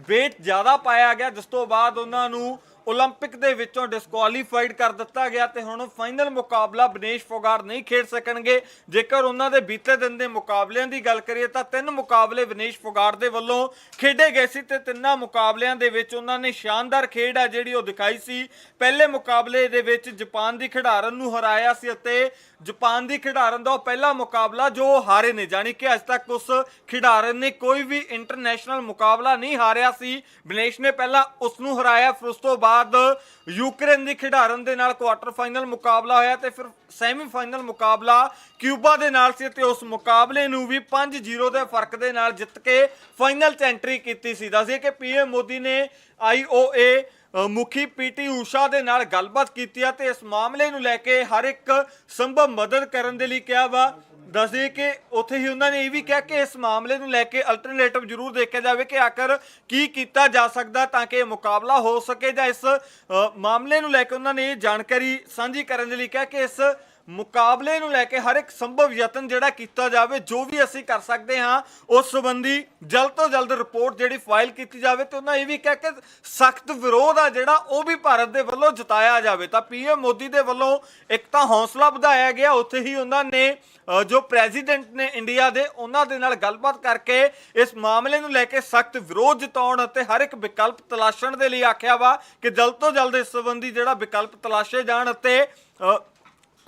weight ਜ਼ਿਆਦਾ ਪਾਇਆ ਗਿਆ, ਜਿਸ ਤੋਂ ਬਾਅਦ ਉਹਨਾਂ ਨੂੰ 올림픽 ਦੇ ਵਿੱਚੋਂ ਡਿਸਕੁਆਲੀਫਾਈਡ ਕਰ ਦਿੱਤਾ ਗਿਆ ਤੇ ਹੁਣ ਫਾਈਨਲ ਮੁਕਾਬਲਾ ਬਨੇਸ਼ ਫੋਗਾਟ ਨਹੀਂ ਖੇਡ ਸਕਣਗੇ ਜੇਕਰ ਉਹਨਾਂ ਦੇ ਬੀਤੇ ਦਿਨ ਦੇ ਮੁਕਾਬਲਿਆਂ ਦੀ ਗੱਲ ਕਰੀਏ ਤਾਂ ਤਿੰਨ ਮੁਕਾਬਲੇ ਬਨੇਸ਼ ਫੋਗਾਟ ਦੇ ਵੱਲੋਂ ਖੇਡੇ ਗਏ ਸੀ ਤੇ ਤਿੰਨਾਂ ਮੁਕਾਬਲਿਆਂ ਦੇ ਵਿੱਚ ਉਹਨਾਂ ਨੇ ਸ਼ਾਨਦਾਰ ਖੇਡ ਆ ਜਿਹੜੀ ਉਹ ਦਿਖਾਈ ਸੀ ਪਹਿਲੇ ਮੁਕਾਬਲੇ ਦੇ ਵਿੱਚ ਜਾਪਾਨ ਦੀ ਖਿਡਾਰਨ ਨੂੰ ਹਰਾਇਆ ਸੀ ਅਤੇ ਜਾਪਾਨ ਦੀ ਖਿਡਾਰਨ ਦਾ ਉਹ ਪਹਿਲਾ ਮੁਕਾਬਲਾ ਜੋ ਉਹ ਹਾਰੇ ਨੇ। ਜਾਣੀ ਕਿ ਅੱਜ ਤੱਕ ਉਸ ਖਿਡਾਰਨ ਨੇ ਕੋਈ ਵੀ ਇੰਟਰਨੈਸ਼ਨਲ ਮੁਕਾਬਲਾ ਨਹੀਂ ਹਾਰਿਆ ਸੀ। ਬਨੇਸ਼ ਨੇ ਪਹਿਲਾਂ ਉਸ ਨੂੰ ਹਰਾਇਆ ਫਿਰ ਉਸ ਤੋਂ ਬਾਅਦ ਯੂਕਰੇਨ ਦੀ ਖਿਡਾਰਨ ਦੇ ਨਾਲ ਕੁਆਟਰ ਫਾਈਨਲ ਮੁਕਾਬਲਾ ਹੋਇਆ ਤੇ ਫਿਰ ਸੈਮੀਫਾਈਨਲ ਮੁਕਾਬਲਾ ਕਿਊਬਾ ਦੇ ਨਾਲ ਸੀ ਤੇ ਉਸ ਮੁਕਾਬਲੇ ਨੂੰ ਵੀ 5-0 ਦੇ ਫ਼ਰਕ ਦੇ ਨਾਲ ਜਿੱਤ ਕੇ ਫਾਈਨਲ 'ਚ ਐਂਟਰੀ ਕੀਤੀ ਸੀ। ਦੱਸਿਏ ਕਿ ਪੀਐਮ ਮੋਦੀ ਨੇ ਆਈਓਏ ਅ, ਮੁਖੀ ਪੀਟੀ ਊਸ਼ਾ ਦੇ ਨਾਲ ਗੱਲਬਾਤ ਕੀਤੀ ਆ ਤੇ ਇਸ ਮਾਮਲੇ ਨੂੰ ਲੈ ਕੇ ਹਰ ਇੱਕ ਸੰਭਵ ਮਦਦ ਕਰਨ ਦੇ ਲਈ ਕਿਹਾ ਵਾ। ਦੱਸਦੇ ਕਿ ਉੱਥੇ ਹੀ ਉਹਨਾਂ ਨੇ ਇਹ ਵੀ ਕਿਹਾ ਕਿ ਇਸ ਮਾਮਲੇ ਨੂੰ ਲੈ ਕੇ ਅਲਟਰਨੇਟਿਵ ਜ਼ਰੂਰ ਦੇਖਿਆ ਜਾਵੇ ਕਿ ਆਖਰ ਕੀ ਕੀਤਾ ਜਾ ਸਕਦਾ ਤਾਂ ਕਿ ਇਹ ਮੁਕਾਬਲਾ ਹੋ ਸਕੇ ਜਾਂ ਇਸ ਮਾਮਲੇ ਨੂੰ ਲੈ ਕੇ ਉਹਨਾਂ ਨੇ ਇਹ ਜਾਣਕਾਰੀ ਸਾਂਝੀ ਕਰਨ ਦੇ ਲਈ ਕਿਹਾ ਕਿ ਇਸ ਮੁਕਾਬਲੇ ਨੂੰ ਲੈ ਕੇ ਹਰ ਇੱਕ ਸੰਭਵ ਯਤਨ ਜਿਹੜਾ ਕੀਤਾ ਜਾਵੇ, ਜੋ ਵੀ ਅਸੀਂ ਕਰ ਸਕਦੇ ਹਾਂ, ਉਸ ਸੰਬੰਧੀ ਜਲਦ ਤੋਂ ਜਲਦ ਰਿਪੋਰਟ ਜਿਹੜੀ ਫਾਈਲ ਕੀਤੀ ਜਾਵੇ ਤੇ ਉਹਨਾਂ ਇਹ ਵੀ ਕਿਹਾ ਕਿ ਸਖਤ ਵਿਰੋਧ ਆ ਜਿਹੜਾ ਉਹ ਵੀ ਭਾਰਤ ਦੇ ਵੱਲੋਂ ਜਤਾਇਆ ਜਾਵੇ। ਤਾਂ ਪੀਐਮ ਮੋਦੀ ਦੇ ਵੱਲੋਂ ਇੱਕ ਤਾਂ ਹੌਸਲਾ ਵਧਾਇਆ ਗਿਆ, ਉੱਥੇ ਹੀ ਉਹਨਾਂ ਨੇ ਜੋ ਪ੍ਰੈਜ਼ੀਡੈਂਟ ਨੇ ਇੰਡੀਆ ਦੇ, ਉਹਨਾਂ ਦੇ ਨਾਲ ਗੱਲਬਾਤ ਕਰਕੇ ਇਸ ਮਾਮਲੇ ਨੂੰ ਲੈ ਕੇ ਸਖਤ ਵਿਰੋਧ ਜਤਾਉਣ ਅਤੇ ਹਰ ਇੱਕ ਵਿਕਲਪ ਤਲਾਸ਼ਣ ਦੇ ਲਈ ਆਖਿਆ ਵਾ ਕਿ ਜਲਦ ਤੋਂ ਜਲਦ ਇਸ ਸੰਬੰਧੀ ਜਿਹੜਾ ਵਿਕਲਪ ਤਲਾਸ਼ੇ ਜਾਣ ਅਤੇ